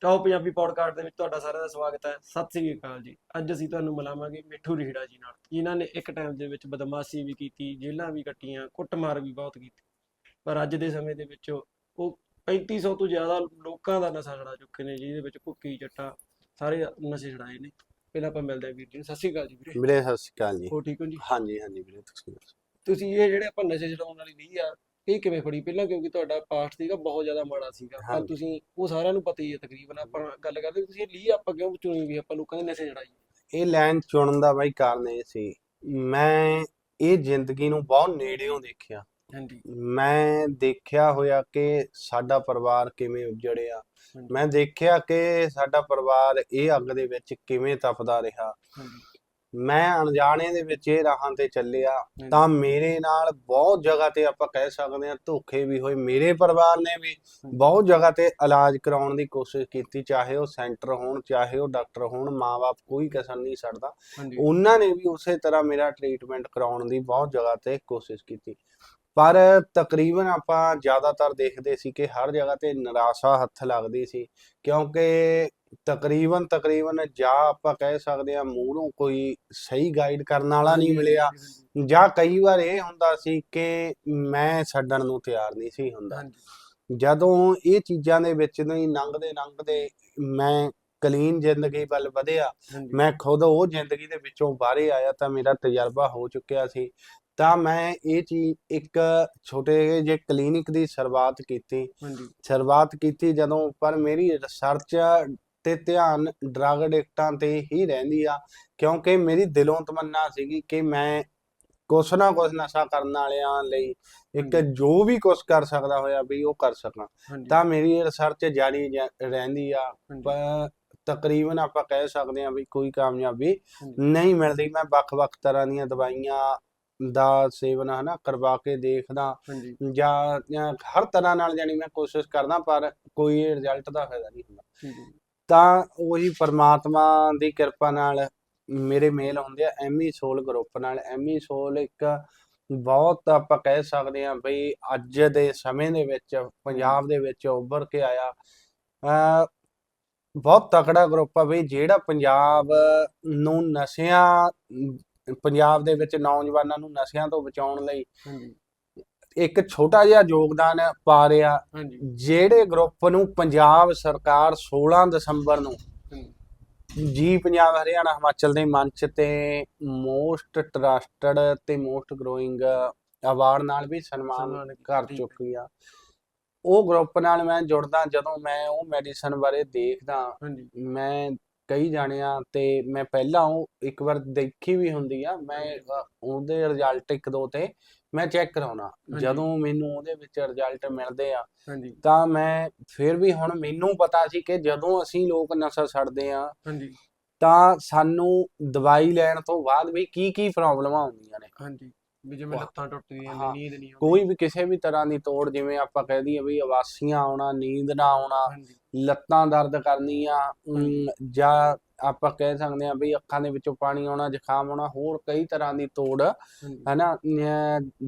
Top Punjabi podcast ਦੇ ਵਿੱਚ ਤੁਹਾਡਾ ਸਾਰਿਆਂ ਦਾ ਸਵਾਗਤ ਹੈ। ਸਤਿ ਸ੍ਰੀ ਅਕਾਲ ਜੀ। ਅੱਜ ਅਸੀਂ ਤੁਹਾਨੂੰ ਮਿਲਾਵਾਂਗੇ ਮਿੱਠੂ ਰੀੜਾ ਜੀ ਨਾਲ ਜਿਨ੍ਹਾਂ ਨੇ ਇੱਕ ਟਾਈਮ ਦੇ ਵਿੱਚ ਬਦਮਾਸ਼ੀ ਵੀ ਕੀਤੀ ਜੇਲ੍ਹਾਂ ਵੀ ਕੱਟੀਆਂ ਕੁੱਟਮਾਰ ਵੀ ਬਹੁਤ ਕੀਤੀ। ਪਰ ਅੱਜ ਦੇ ਸਮੇਂ ਦੇ ਵਿੱਚ ਉਹ 3500 ਤੋਂ ਜ਼ਿਆਦਾ ਲੋਕਾਂ ਦਾ ਨਸ਼ਾ ਛੜਾ ਚੁੱਕੇ ਨੇ ਜਿਹਦੇ ਵਿੱਚ ਭੁੱਕੀ ਚੱਟਾ ਸਾਰੇ ਨਸ਼ੇ ਛੜਾਏ ਨੇ। ਪਹਿਲਾਂ ਆਪਾਂ ਮਿਲਦੇ ਹਾਂ ਵੀਰ ਜੀ ਨੂੰ। ਸਤਿ ਸ੍ਰੀ ਅਕਾਲ ਜੀ ਵੀਰੇ। ਵੀਰੇ ਸਤਿ ਸ਼੍ਰੀ ਅਕਾਲ ਜੀ। ਹੋ ਠੀਕ ਹੋ ਜੀ? ਹਾਂਜੀ ਹਾਂਜੀ ਵੀਰੇ ਤੁਸੀਂ ਦੱਸੋ। ਤੁਸੀਂ ਇਹ ਜਿਹੜੇ ਆਪਾਂ ਨਸ਼ੇ ਛਡਾਉਣ ਵਾਲੀ ਲੀ ਆ ਇਹ ਕਿਵੇਂ ਫੜੀ? ਪਹਿਲਾਂ ਕਿਉਂਕਿ ਤੁਹਾਡਾ ਪਾਸਟ ਸੀਗਾ ਬਹੁਤ ਜ਼ਿਆਦਾ ਮਾੜਾ ਸੀਗਾ। ਪਰ। ਤੁਸੀਂ ਉਹ ਸਾਰਿਆਂ ਨੂੰ ਪਤਾ ਹੀ ਹੈ ਤਕਰੀਬਨ ਆਪਾਂ ਗੱਲ ਕਰਦੇ ਤੁਸੀਂ ਇਹ ਲੀ ਆਪਾਂ ਕਿਉਂ ਚੁਣੀ ਵੀ ਆਪਾਂ ਲੋਕਾਂ ਦੇ ਨਸ਼ੇ ਛਡਾਈ ਇਹ ਲਾਈਨ ਚੁਣਨ ਦਾ ਬਾਈ ਕਾਰਨ ਇਹ ਸੀ ਮੈਂ ਇਹ ਜ਼ਿੰਦਗੀ ਨੂੰ ਬਹੁਤ ਨੇੜਿਓਂ ਦੇਖਿਆ। ਹਾਂਜੀ। ਮੈਂ ਦੇਖਿਆ ਹੋਇਆ ਕਿ ਸਾਡਾ ਪਰਿਵਾਰ ਕਿਵੇਂ ਉਜੜਿਆ। ਮੈਂ ਦੇਖਿਆ ਕਿ ਸਾਡਾ ਪਰਿਵਾਰ ਇਹ ਅੱਗ ਦੇ ਵਿੱਚ ਕਿਵੇਂ ਤਪਦਾ ਰਿਹਾ। ਹਾਂਜੀ, ਮੈਂ ਅਣਜਾਣੇ ਦੇ ਵਿੱਚ ਇਹ ਰਾਹਾਂ ਤੇ ਚੱਲਿਆ ਤਾਂ ਮੇਰੇ ਨਾਲ ਬਹੁਤ ਜਗ੍ਹਾ ਤੇ ਆਪਾਂ ਕਹਿ ਸਕਦੇ ਹਾਂ ਧੋਖੇ ਵੀ ਹੋਏ ਮੇਰੇ ਪਰਿਵਾਰ ਨੇ ਵੀ ਬਹੁਤ ਜਗ੍ਹਾ ਤੇ ਇਲਾਜ ਕਰਾਉਣ ਦੀ ਕੋਸ਼ਿਸ਼ ਕੀਤੀ ਚਾਹੇ ਉਹ ਸੈਂਟਰ ਹੋਣ ਚਾਹੇ ਉਹ ਡਾਕਟਰ ਹੋਣ ਮਾਪੇ ਕੋਈ ਕਸਰ ਨਹੀਂ ਛੱਡਦਾ। ਉਹਨਾਂ ਨੇ ਵੀ ਉਸੇ ਤਰ੍ਹਾਂ ਮੇਰਾ ਟ੍ਰੀਟਮੈਂਟ ਕਰਾਉਣ ਦੀ ਬਹੁਤ ਜਗ੍ਹਾ ਤੇ ਕੋਸ਼ਿਸ਼ ਕੀਤੀ। ਪਰ ਤਕਰੀਬਨ ਆਪਾਂ ਜ਼ਿਆਦਾਤਰ ਦੇਖਦੇ ਸੀ ਕਿ ਹਰ ਜਗ੍ਹਾ ਤੇ ਨਿਰਾਸ਼ਾ ਹੱਥ ਲੱਗਦੀ ਸੀ ਕਿਉਂਕਿ ਤਕਰੀਬਨ ਤਕਰੀਬਨ ਜਾਂ ਆਪਾਂ ਕਹਿ ਸਕਦੇ ਹਾਂ ਮੂਹਰੋਂ ਕੋਈ ਸਹੀ ਗਾਈਡ ਕਰਨ ਵਾਲਾ ਨਹੀਂ ਮਿਲਿਆ। ਜਾਂ ਕਈ ਵਾਰ ਇਹ ਹੁੰਦਾ ਸੀ ਕਿ ਮੈਂ ਛੱਡਣ ਨੂੰ ਤਿਆਰ ਨਹੀਂ ਸੀ ਹੁੰਦਾ। ਜਦੋਂ ਇਹ ਚੀਜ਼ਾਂ ਦੇ ਵਿੱਚ ਨਹੀਂ ਲੰਘਦੇ ਲੰਘਦੇ ਮੈਂ ਕਲੀਨ ਜ਼ਿੰਦਗੀ ਵੱਲ ਵਧਿਆ ਮੈਂ ਖੁਦ ਉਹ ਜ਼ਿੰਦਗੀ ਦੇ ਵਿੱਚੋਂ ਬਾਹਰੇ ਆਇਆ ਤਾਂ ਮੇਰਾ ਤਜਰਬਾ ਹੋ ਚੁੱਕਿਆ ਸੀ। ਤਾਂ ਮੈਂ ਇਹ ਚੀਜ਼ ਇੱਕ ਛੋਟੇ ਜਿਹੇ ਕਲੀਨਿਕ ਦੀ ਸ਼ੁਰੂਆਤ ਕੀਤੀ। ਸ਼ੁਰੂਆਤ ਕੀਤੀ ਜਦੋਂ ਪਰ ਮੇਰੀ ਰਿਸਰਚ ਤੇ ਧਿਆਨ ਡਰੱਗ ਐਡਿਕਟਾਂ ਤੇ ਹੀ ਰਹਿੰਦੀ ਆ ਕਿਉਂਕਿ ਮੇਰੀ ਦਿਲੋਂ ਤਮੰਨਾ ਸੀਗੀ ਕਿ ਮੈਂ ਕੁਛ ਨਾ ਕੁਛ ਨਸ਼ਾ ਕਰਨ ਵਾਲਿਆਂ ਲਈ ਇੱਕ। ਜੋ ਵੀ ਕੁਛ ਕਰ ਸਕਦਾ ਹੋਇਆ ਵੀ ਉਹ ਕਰ ਸਕਾਂ। ਤਾਂ ਮੇਰੀ ਰਿਸਰਚ ਜਾਰੀ ਰਹਿੰਦੀ ਆ। ਤਕਰੀਬਨ ਆਪਾਂ ਕਹਿ ਸਕਦੇ ਹਾਂ ਵੀ ਕੋਈ ਕਾਮਯਾਬੀ ਨਹੀਂ ਮਿਲਦੀ। ਮੈਂ ਵੱਖ-ਵੱਖ ਤਰ੍ਹਾਂ ਦੀਆਂ ਦਵਾਈਆਂ ਦਾ ਸੇਵਨ ਹਨਾ ਕਰਵਾ ਕੇ ਦੇਖਦਾ ਜਾਂ ਹਰ ਤਰ੍ਹਾਂ ਨਾਲ ਜਾਨੀ ਮੈਂ ਕੋਸ਼ਿਸ਼ ਕਰਦਾ ਪਰ ਕੋਈ ਰਿਜ਼ਲਟ ਦਾ ਫਾਇਦਾ ਨਹੀਂ ਹੁੰਦਾ। ਤਾਂ ਉਹੀ ਪਰਮਾਤਮਾ ਦੀ ਕਿਰਪਾ ਨਾਲ ਮੇਰੇ ਮੇਲ ਹੁੰਦੇ ਆ, ਐਮੀ ਸੋਲ ਗਰੁੱਪ ਨਾਲ। ਐਮੀ ਸੋਲ ਇੱਕ ਬਹੁਤ ਆਪਾਂ ਕਹਿ ਸਕਦੇ ਹਾਂ ਬਈ ਅੱਜ ਦੇ ਸਮੇਂ ਦੇ ਵਿੱਚ, ਪੰਜਾਬ ਦੇ ਵਿੱਚ ਉੱਭਰ ਕੇ ਆਇਆ। ਅ ਬਹੁਤ ਤਕੜਾ ਗਰੁੱਪ ਆ ਬਈ, ਜਿਹੜਾ ਪੰਜਾਬ ਨੂੰ ਨਸ਼ਿਆਂ, ਪੰਜਾਬ ਦੇ ਵਿੱਚ ਨੌਜਵਾਨਾਂ ਨੂੰ ਨਸ਼ਿਆਂ ਤੋਂ ਬਚਾਉਣ ਲਈ ਇੱਕ ਛੋਟਾ ਜਿਹਾ ਯੋਗਦਾਨ ਪਾ ਰਿਹਾ ਜਿਹੜੇ ਗਰੁੱਪ ਨੂੰ ਪੰਜਾਬ ਸਰਕਾਰ 16 ਦਸੰਬਰ ਨੂੰ ਜੀ ਪੰਜਾਬ ਹਰਿਆਣਾ ਹਿਮਾਚਲ ਦੇ ਮੰਚ ਤੇ ਮੋਸਟ ਟਰਸਟਡ ਤੇ ਮੋਸਟ ਗਰੋਇੰਗ ਅਵਾਰਡ ਨਾਲ ਵੀ ਸਨਮਾਨ ਕਰ। ਚੁੱਕੀ ਆ। ਉਹ ਗਰੁੱਪ ਨਾਲ ਮੈਂ ਜੁੜਦਾ ਜਦੋਂ ਮੈਂ ਉਹ ਮੈਡੀਸਨ ਬਾਰੇ ਦੇਖਦਾ। ਮੈਂ ਕਈ ਜਾਣਿਆਂ ਤੇ ਮੈਂ ਪਹਿਲਾਂ ਉਹ ਇੱਕ ਵਾਰ ਦੇਖੀ ਵੀ ਹੁੰਦੀ ਆ। ਮੈਂ ਉਹਦੇ ਰਿਜ਼ਲਟ ਇੱਕ ਦੋ ਤੇ ਮੈਂ ਚੈੱਕ ਕਰਾਉਣਾ। ਜਦੋਂ ਮੈਨੂੰ ਉਹਦੇ ਵਿੱਚ ਰਿਜ਼ਲਟ ਮਿਲਦੇ ਆ ਹਾਂਜੀ। ਤਾਂ ਮੈਂ ਫਿਰ ਵੀ ਹੁਣ ਮੈਨੂੰ ਪਤਾ ਸੀ ਕਿ ਜਦੋਂ ਅਸੀਂ ਲੋਕ ਨਸ਼ਾ ਛੱਡਦੇ ਆ ਹਾਂਜੀ। ਤਾਂ ਸਾਨੂੰ ਦਵਾਈ ਲੈਣ ਤੋਂ ਬਾਅਦ ਵੀ ਕੀ ਕੀ ਪ੍ਰੋਬਲਮਾਂ ਆਉਂਦੀਆਂ ਨੇ। ਹਾਂਜੀ। ਵੀ ਜਿਵੇਂ ਵਾਹ। ਲੱਤਾਂ ਟੁੱਟਦੀਆਂ ਹਾਂ, ਨੇ ਨੀਂਦ ਨਹੀਂ ਆਉਂਦੀ। ਕੋਈ ਵੀ ਕਿਸੇ ਵੀ ਤਰ੍ਹਾਂ ਦੀ ਤੋੜ ਜਿਵੇਂ ਆਪਾਂ ਕਹਿ ਦਈਏ ਵੀ ਅਵਾਸੀਆਂ ਆਉਣਾ ਨੀਂਦ ਨਾ ਆਉਣਾ ਲੱਤਾਂ ਦਰਦ ਕਰਨੀਆਂ ਜਾਂ ਆਪਾਂ ਕਹਿ ਸਕਦੇ ਹਾਂ ਵੀ ਅੱਖਾਂ ਦੇ ਵਿੱਚੋਂ ਪਾਣੀ ਆਉਣਾ ਜ਼ੁਕਾਮ ਆਉਣਾ ਹੋਰ ਕਈ ਤਰ੍ਹਾਂ ਦੀ ਤੋੜ ਹਨਾ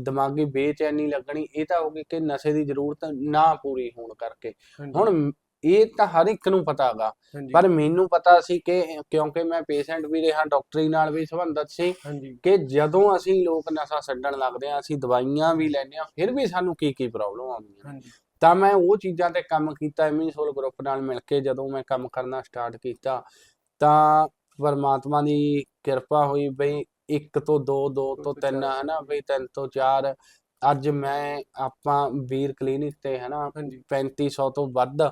ਦਿਮਾਗੀ ਬੇਚੈਨੀ ਲੱਗਣੀ ਇਹ ਤਾਂ ਹੋ ਗਈ ਕਿ ਨਸ਼ੇ ਦੀ ਜ਼ਰੂਰਤ ਨਾ ਪੂਰੀ ਹੋਣ ਕਰਕੇ। ਹੁਣ ਇਹ ਤਾਂ ਹਰ ਇੱਕ ਨੂੰ ਪਤਾ ਹੈਗਾ ਹਾਂਜੀ। ਪਰ ਮੈਨੂੰ ਪਤਾ ਸੀ ਕਿ ਕਿਉਂਕਿ ਮੈਂ ਪੇਸ਼ੈਂਟ ਵੀ ਰਿਹਾ ਡਾਕਟਰੀ ਨਾਲ ਵੀ ਸੰਬੰਧਤ ਸੀ ਕਿ ਜਦੋਂ ਅਸੀਂ ਲੋਕ ਨਸ਼ਾ ਛੱਡਣ ਲੱਗਦੇ ਆ ਅਸੀਂ ਦਵਾਈਆਂ ਵੀ ਲੈਂਦੇ ਆ ਫਿਰ ਵੀ ਸਾਨੂੰ ਕੀ ਕੀ ਪ੍ਰੋਬਲਮ ਆਉਂਦੀਆਂ ਤਾਂ ਮੈਂ ਉਹ ਚੀਜ਼ਾਂ ਤੇ ਕੰਮ ਕੀਤਾ ਐਮੀ ਸੋਲ ਗਰੁੱਪ ਨਾਲ ਮਿਲ ਕੇ ਜਦੋਂ ਮੈਂ ਕੰਮ ਕਰਨਾ ਸਟਾਰਟ ਕੀਤਾ ਤਾਂ ਪਰਮਾਤਮਾ ਦੀ ਕਿਰਪਾ ਹੋਈ ਬਈ ਇੱਕ ਤੋਂ ਦੋ ਦੋ ਤੋਂ ਤਿੰਨ ਹਨਾ ਬਈ ਤਿੰਨ ਤੋਂ ਚਾਰ। ਅੱਜ ਮੈਂ ਆਪਾਂ ਵੀਰ ਕਲੀਨਿਕ ਤੇ ਹਨਾ ਹਾਂਜੀ। 3500 ਤੋਂ ਵੱਧ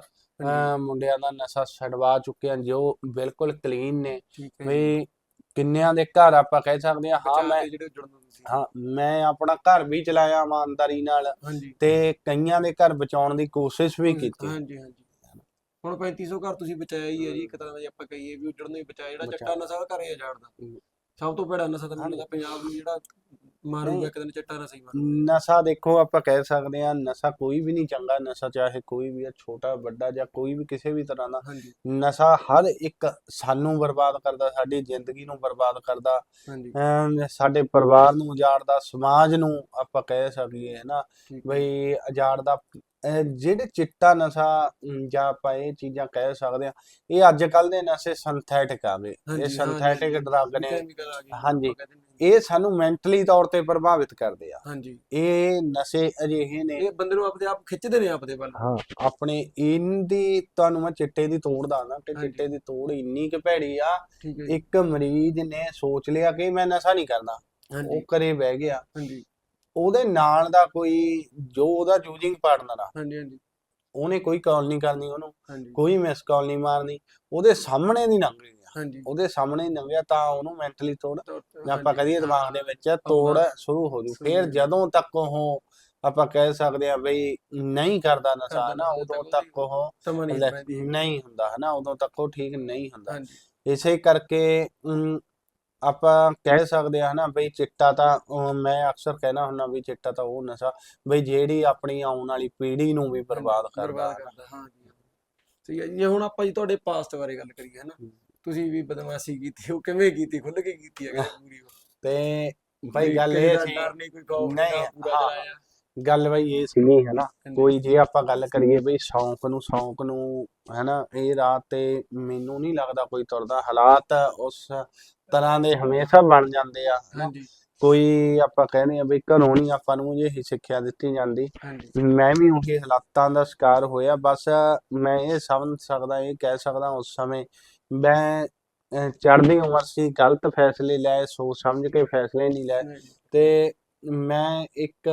ਮੁੰਡਿਆਂ ਦਾ ਨਸ਼ਾ ਛਡਵਾ ਚੁੱਕੇ ਆ ਜੋ ਬਿਲਕੁਲ ਕਲੀਨ ਨੇ। ਹੈ। ਵੀ ਕਿੰਨਿਆਂ ਦੇ ਘਰ ਆਪਾਂ ਕਹਿ ਸਕਦੇ ਆ ਹਾਂ ਬਚਾਅ ਮੈਂ ਹਾਂ ਮੈਂ ਆਪਣਾ ਘਰ ਵੀ ਚਲਾਇਆ ਇਮਾਨਦਾਰੀ ਨਾਲ ਤੇ ਕਈਆਂ ਦੇ ਘਰ ਬਚਾਉਣ ਦੀ ਕੋਸ਼ਿਸ਼ ਵੀ ਕੀਤੀ। ਹੁਣ 3500 ਘਰ ਤੁਸੀਂ ਬਚਾਇਆ ਹੀ ਹੈ ਜੀ ਇੱਕ ਤਰ੍ਹਾਂ ਦਾ ਜੇ ਆਪਾਂ ਕਹੀਏ ਵੀ ਉਜੜਨ ਨੂੰ ਹੀ ਬਚਾਇਆ ਜਿਹੜਾ ਚੱਟਾ। ਨਸ਼ਾ ਘਰੇ ਜਾੜਦਾ। ਸਭ ਤੋਂ ਭੈੜਾ ਨਸ਼ਾ ਤਾਂ ਮੈਨੂੰ। ਲੱਗਦਾ ਪੰਜਾਬ ਨੂੰ ਜਿਹੜਾ ਮਾਰੂਗਾ। ਇੱਕ ਦਿਨ ਚੱਟਾ ਨਸ਼ਾ ਹੀ ਮਾਰੂ ਨਸ਼ਾ ਦੇਖੋ ਆਪਾਂ ਕਹਿ ਸਕਦੇ ਆ ਨਸ਼ਾ ਕੋਈ ਵੀ ਨਹੀਂ ਚੰਗਾ ਨਸ਼ਾ ਚਾਹੇ ਕੋਈ ਵੀ ਆ ਛੋਟਾ ਵੱਡਾ ਜਾਂ ਕੋਈ ਵੀ ਕਿਸੇ ਵੀ ਤਰ੍ਹਾਂ ਦਾ ਨਸ਼ਾ ਹਰ ਇੱਕ ਸਾਨੂੰ ਬਰਬਾਦ ਕਰਦਾ ਸਾਡੀ ਜ਼ਿੰਦਗੀ ਨੂੰ ਬਰਬਾਦ ਕਰਦਾ ਸਾਡੇ ਪਰਿਵਾਰ ਨੂੰ ਉਜਾੜਦਾ ਸਮਾਜ ਨੂੰ ਆਪਾਂ ਕਹਿ ਸਕੀਏ ਹੈ ਨਾ। ਬਈ ਉਜਾੜਦਾ ਜਿਹੜੇ ਚਿੱਟਾ ਨਸ਼ਾ ਅਮ, ਜਾਂ ਆਪਾਂ ਇਹ ਚੀਜ਼ਾਂ ਕਹਿ ਸਕਦੇ ਆ ਇਹ ਅੱਜ ਕੱਲ ਦੇ ਨਸ਼ੇ ਸਿੰਥੈਟਿਕ ਆ ਗਏ ਇਹ ਸਿੰਥੈਟਿਕ ਡਰੱਗ ਨੇ। ਕੈਮੀਕਲ ਆ ਗਏ ਹਾਂਜੀ। ਆਪਾਂ ਕਹਿ ਦਿੰਦੇ ਹਾਂ। ਇਹ ਸਾਨੂੰ ਮੈਂਟਲੀ ਤੌਰ ਤੇ ਪ੍ਰਭਾਵਿਤ ਕਰਦੇ ਆ। ਹਾਂਜੀ। ਇਹ ਨਸ਼ੇ ਅਜਿਹੇ ਨੇ। ਇਹ ਬੰਦੇ ਨੂੰ ਆਪਦੇ ਆਪ ਖਿੱਚਦੇ ਨੇ ਆਪਦੇ ਵੱਲ। ਹਾਂ ਆਪਣੇ ਇਹਦੀ ਤੁਹਾਨੂੰ ਮੈਂ ਚਿੱਟੇ ਦੀ ਤੋੜ ਦੱਸਦਾ ਕਿ ਹਾਂਜੀ। ਚਿੱਟੇ ਦੀ ਤੋੜ ਇੰਨੀ ਕੁ ਭੈੜੀ ਆ। ਠੀਕ ਹੈ ਜੀ। ਇੱਕ ਮਰੀਜ਼ ਨੇ ਸੋਚ ਲਿਆ ਕਿ ਮੈਂ ਨਸ਼ਾ ਨਹੀਂ ਕਰਨਾ ਹਾਂਜੀ। ਉਹ ਘਰੇ ਬਹਿ ਗਿਆ। ਹਾਂਜੀ। ਉਹਦੇ ਨਾਲ ਦਾ ਕੋਈ ਜੋ ਉਹਦਾ ਯੂਜ਼ਿੰਗ ਪਾਰਟਨਰ ਆ ਹਾਂਜੀ ਹਾਂਜੀ। ਉਹਨੇ ਕੋਈ ਕਾਲ ਨਹੀਂ ਕਰਨੀ ਉਹਨੂੰ ਕੋਈ ਮਿਸ ਕਾਲ ਨਹੀਂ ਮਾਰਨੀ ਉਹਦੇ ਸਾਹਮਣੇ ਨਹੀਂ ਲੰਘ ਗਿਆ ਹਾਂਜੀ। ਉਹਦੇ ਸਾਹਮਣੇ ਹੀ ਲੰਘਿਆ ਤਾਂ ਉਹਨੂੰ ਮੈਂਟਲੀ ਤੋੜ ਆਪਾਂ। ਕਹੀਏ ਦਿਮਾਗ ਦੇ ਵਿੱਚ ਤੋੜ ਸ਼ੁਰੂ ਹੋ ਜੂ। ਫਿਰ। ਜਦੋਂ ਤੱਕ ਉਹ ਆਪਾਂ ਕਹਿ ਸਕਦੇ ਆ ਬਈ ਨਹੀਂ ਕਰਦਾ ਨਸ਼ਾ ਨਾ ਉਦੋਂ ਤੱਕ ਉਹ ਨਹੀਂ ਹੁੰਦਾ ਹਨਾ? ਉਦੋਂ ਤੱਕ ਉਹ ਠੀਕ ਨਹੀਂ ਹੁੰਦਾ। ਇਸੇ ਕਰਕੇ ਆਪਾਂ ਕਹਿ ਸਕਦੇ ਆ ਹਨਾ ਬਈ ਚਿੱਟਾ ਤਾਂ ਮੈਂ ਅਕਸਰ ਕਹਿਣਾ ਹੁੰਦਾ ਵੀ ਚਿੱਟਾ ਤਾਂ ਉਹ ਨਸ਼ਾ ਬਈ ਜਿਹੜੀ ਆਪਣੀ ਆਉਣ ਵਾਲੀ ਪੀੜ੍ਹੀ ਨੂੰ ਵੀ ਬਰਬਾਦ ਕਰਦਾ ਹਾਂ ਜੀ ਠੀਕ ਹੈ ਜੀ ਹੁਣ ਆਪਾਂ ਜੀ ਤੁਹਾਡੇ ਪਾਸਟ ਬਾਰੇ ਗੱਲ ਕਰੀਏ ਹਨਾ। ਤੁਸੀਂ ਵੀ ਬਦਮਾਸ਼ੀ ਕੀਤੀ ਉਹ ਕਿਵੇਂ ਕੀਤੀ ਖੁੱਲ ਕੇ ਕੀਤੀ ਹੈ ਪੂਰੀ ਤੇ ਭਾਈ ਗੱਲ ਇਹ ਸੀ ਨਹੀਂ ਪੂਰਾ। ਚਲਾਇਆ। ਗੱਲ ਬਈ ਇਹ ਸੀਗੀ ਹਨਾ ਹਾਂਜੀ। ਕੋਈ ਜੇ ਆਪਾਂ ਗੱਲ ਕਰੀਏ ਬਈ ਸ਼ੌਂਕ ਨੂੰ ਸ਼ੌਂਕ ਨੂੰ ਹਨਾ ਇਹ ਰਾਤ ਤੇ ਮੈਨੂੰ ਨਹੀਂ ਲੱਗਦਾ ਕੋਈ ਤੁਰਦਾ। ਹਾਲਾਤ ਉਸ ਤਰ੍ਹਾਂ ਦੇ ਹਮੇਸ਼ਾ ਬਣ ਜਾਂਦੇ ਆ। ਹਾਂਜੀ। ਕੋਈ ਆਪਾਂ ਕਹਿੰਦੇ ਆ ਬਈ ਘਰੋਂ ਨਹੀਂ ਆਪਾਂ ਨੂੰ ਇਹ ਸਿੱਖਿਆ ਦਿੱਤੀ ਜਾਂਦੀ। ਮੈਂ ਵੀ ਉਹੀ ਹਾਲਾਤਾਂ ਦਾ ਸ਼ਿਕਾਰ ਹੋਇਆ ਬਸ ਮੈਂ ਇਹ ਸਮਝ ਸਕਦਾ ਇਹ ਕਹਿ ਸਕਦਾ ਉਸ ਸਮੇਂ ਮੈਂ ਚੜ੍ਹਦੀ ਉਮਰ ਸੀ ਗਲਤ ਫੈਸਲੇ ਲਏ ਸੋਚ ਸਮਝ ਕੇ ਫੈਸਲੇ ਨਹੀਂ ਨਹੀਂ, ਤੇ ਮੈਂ ਇੱਕ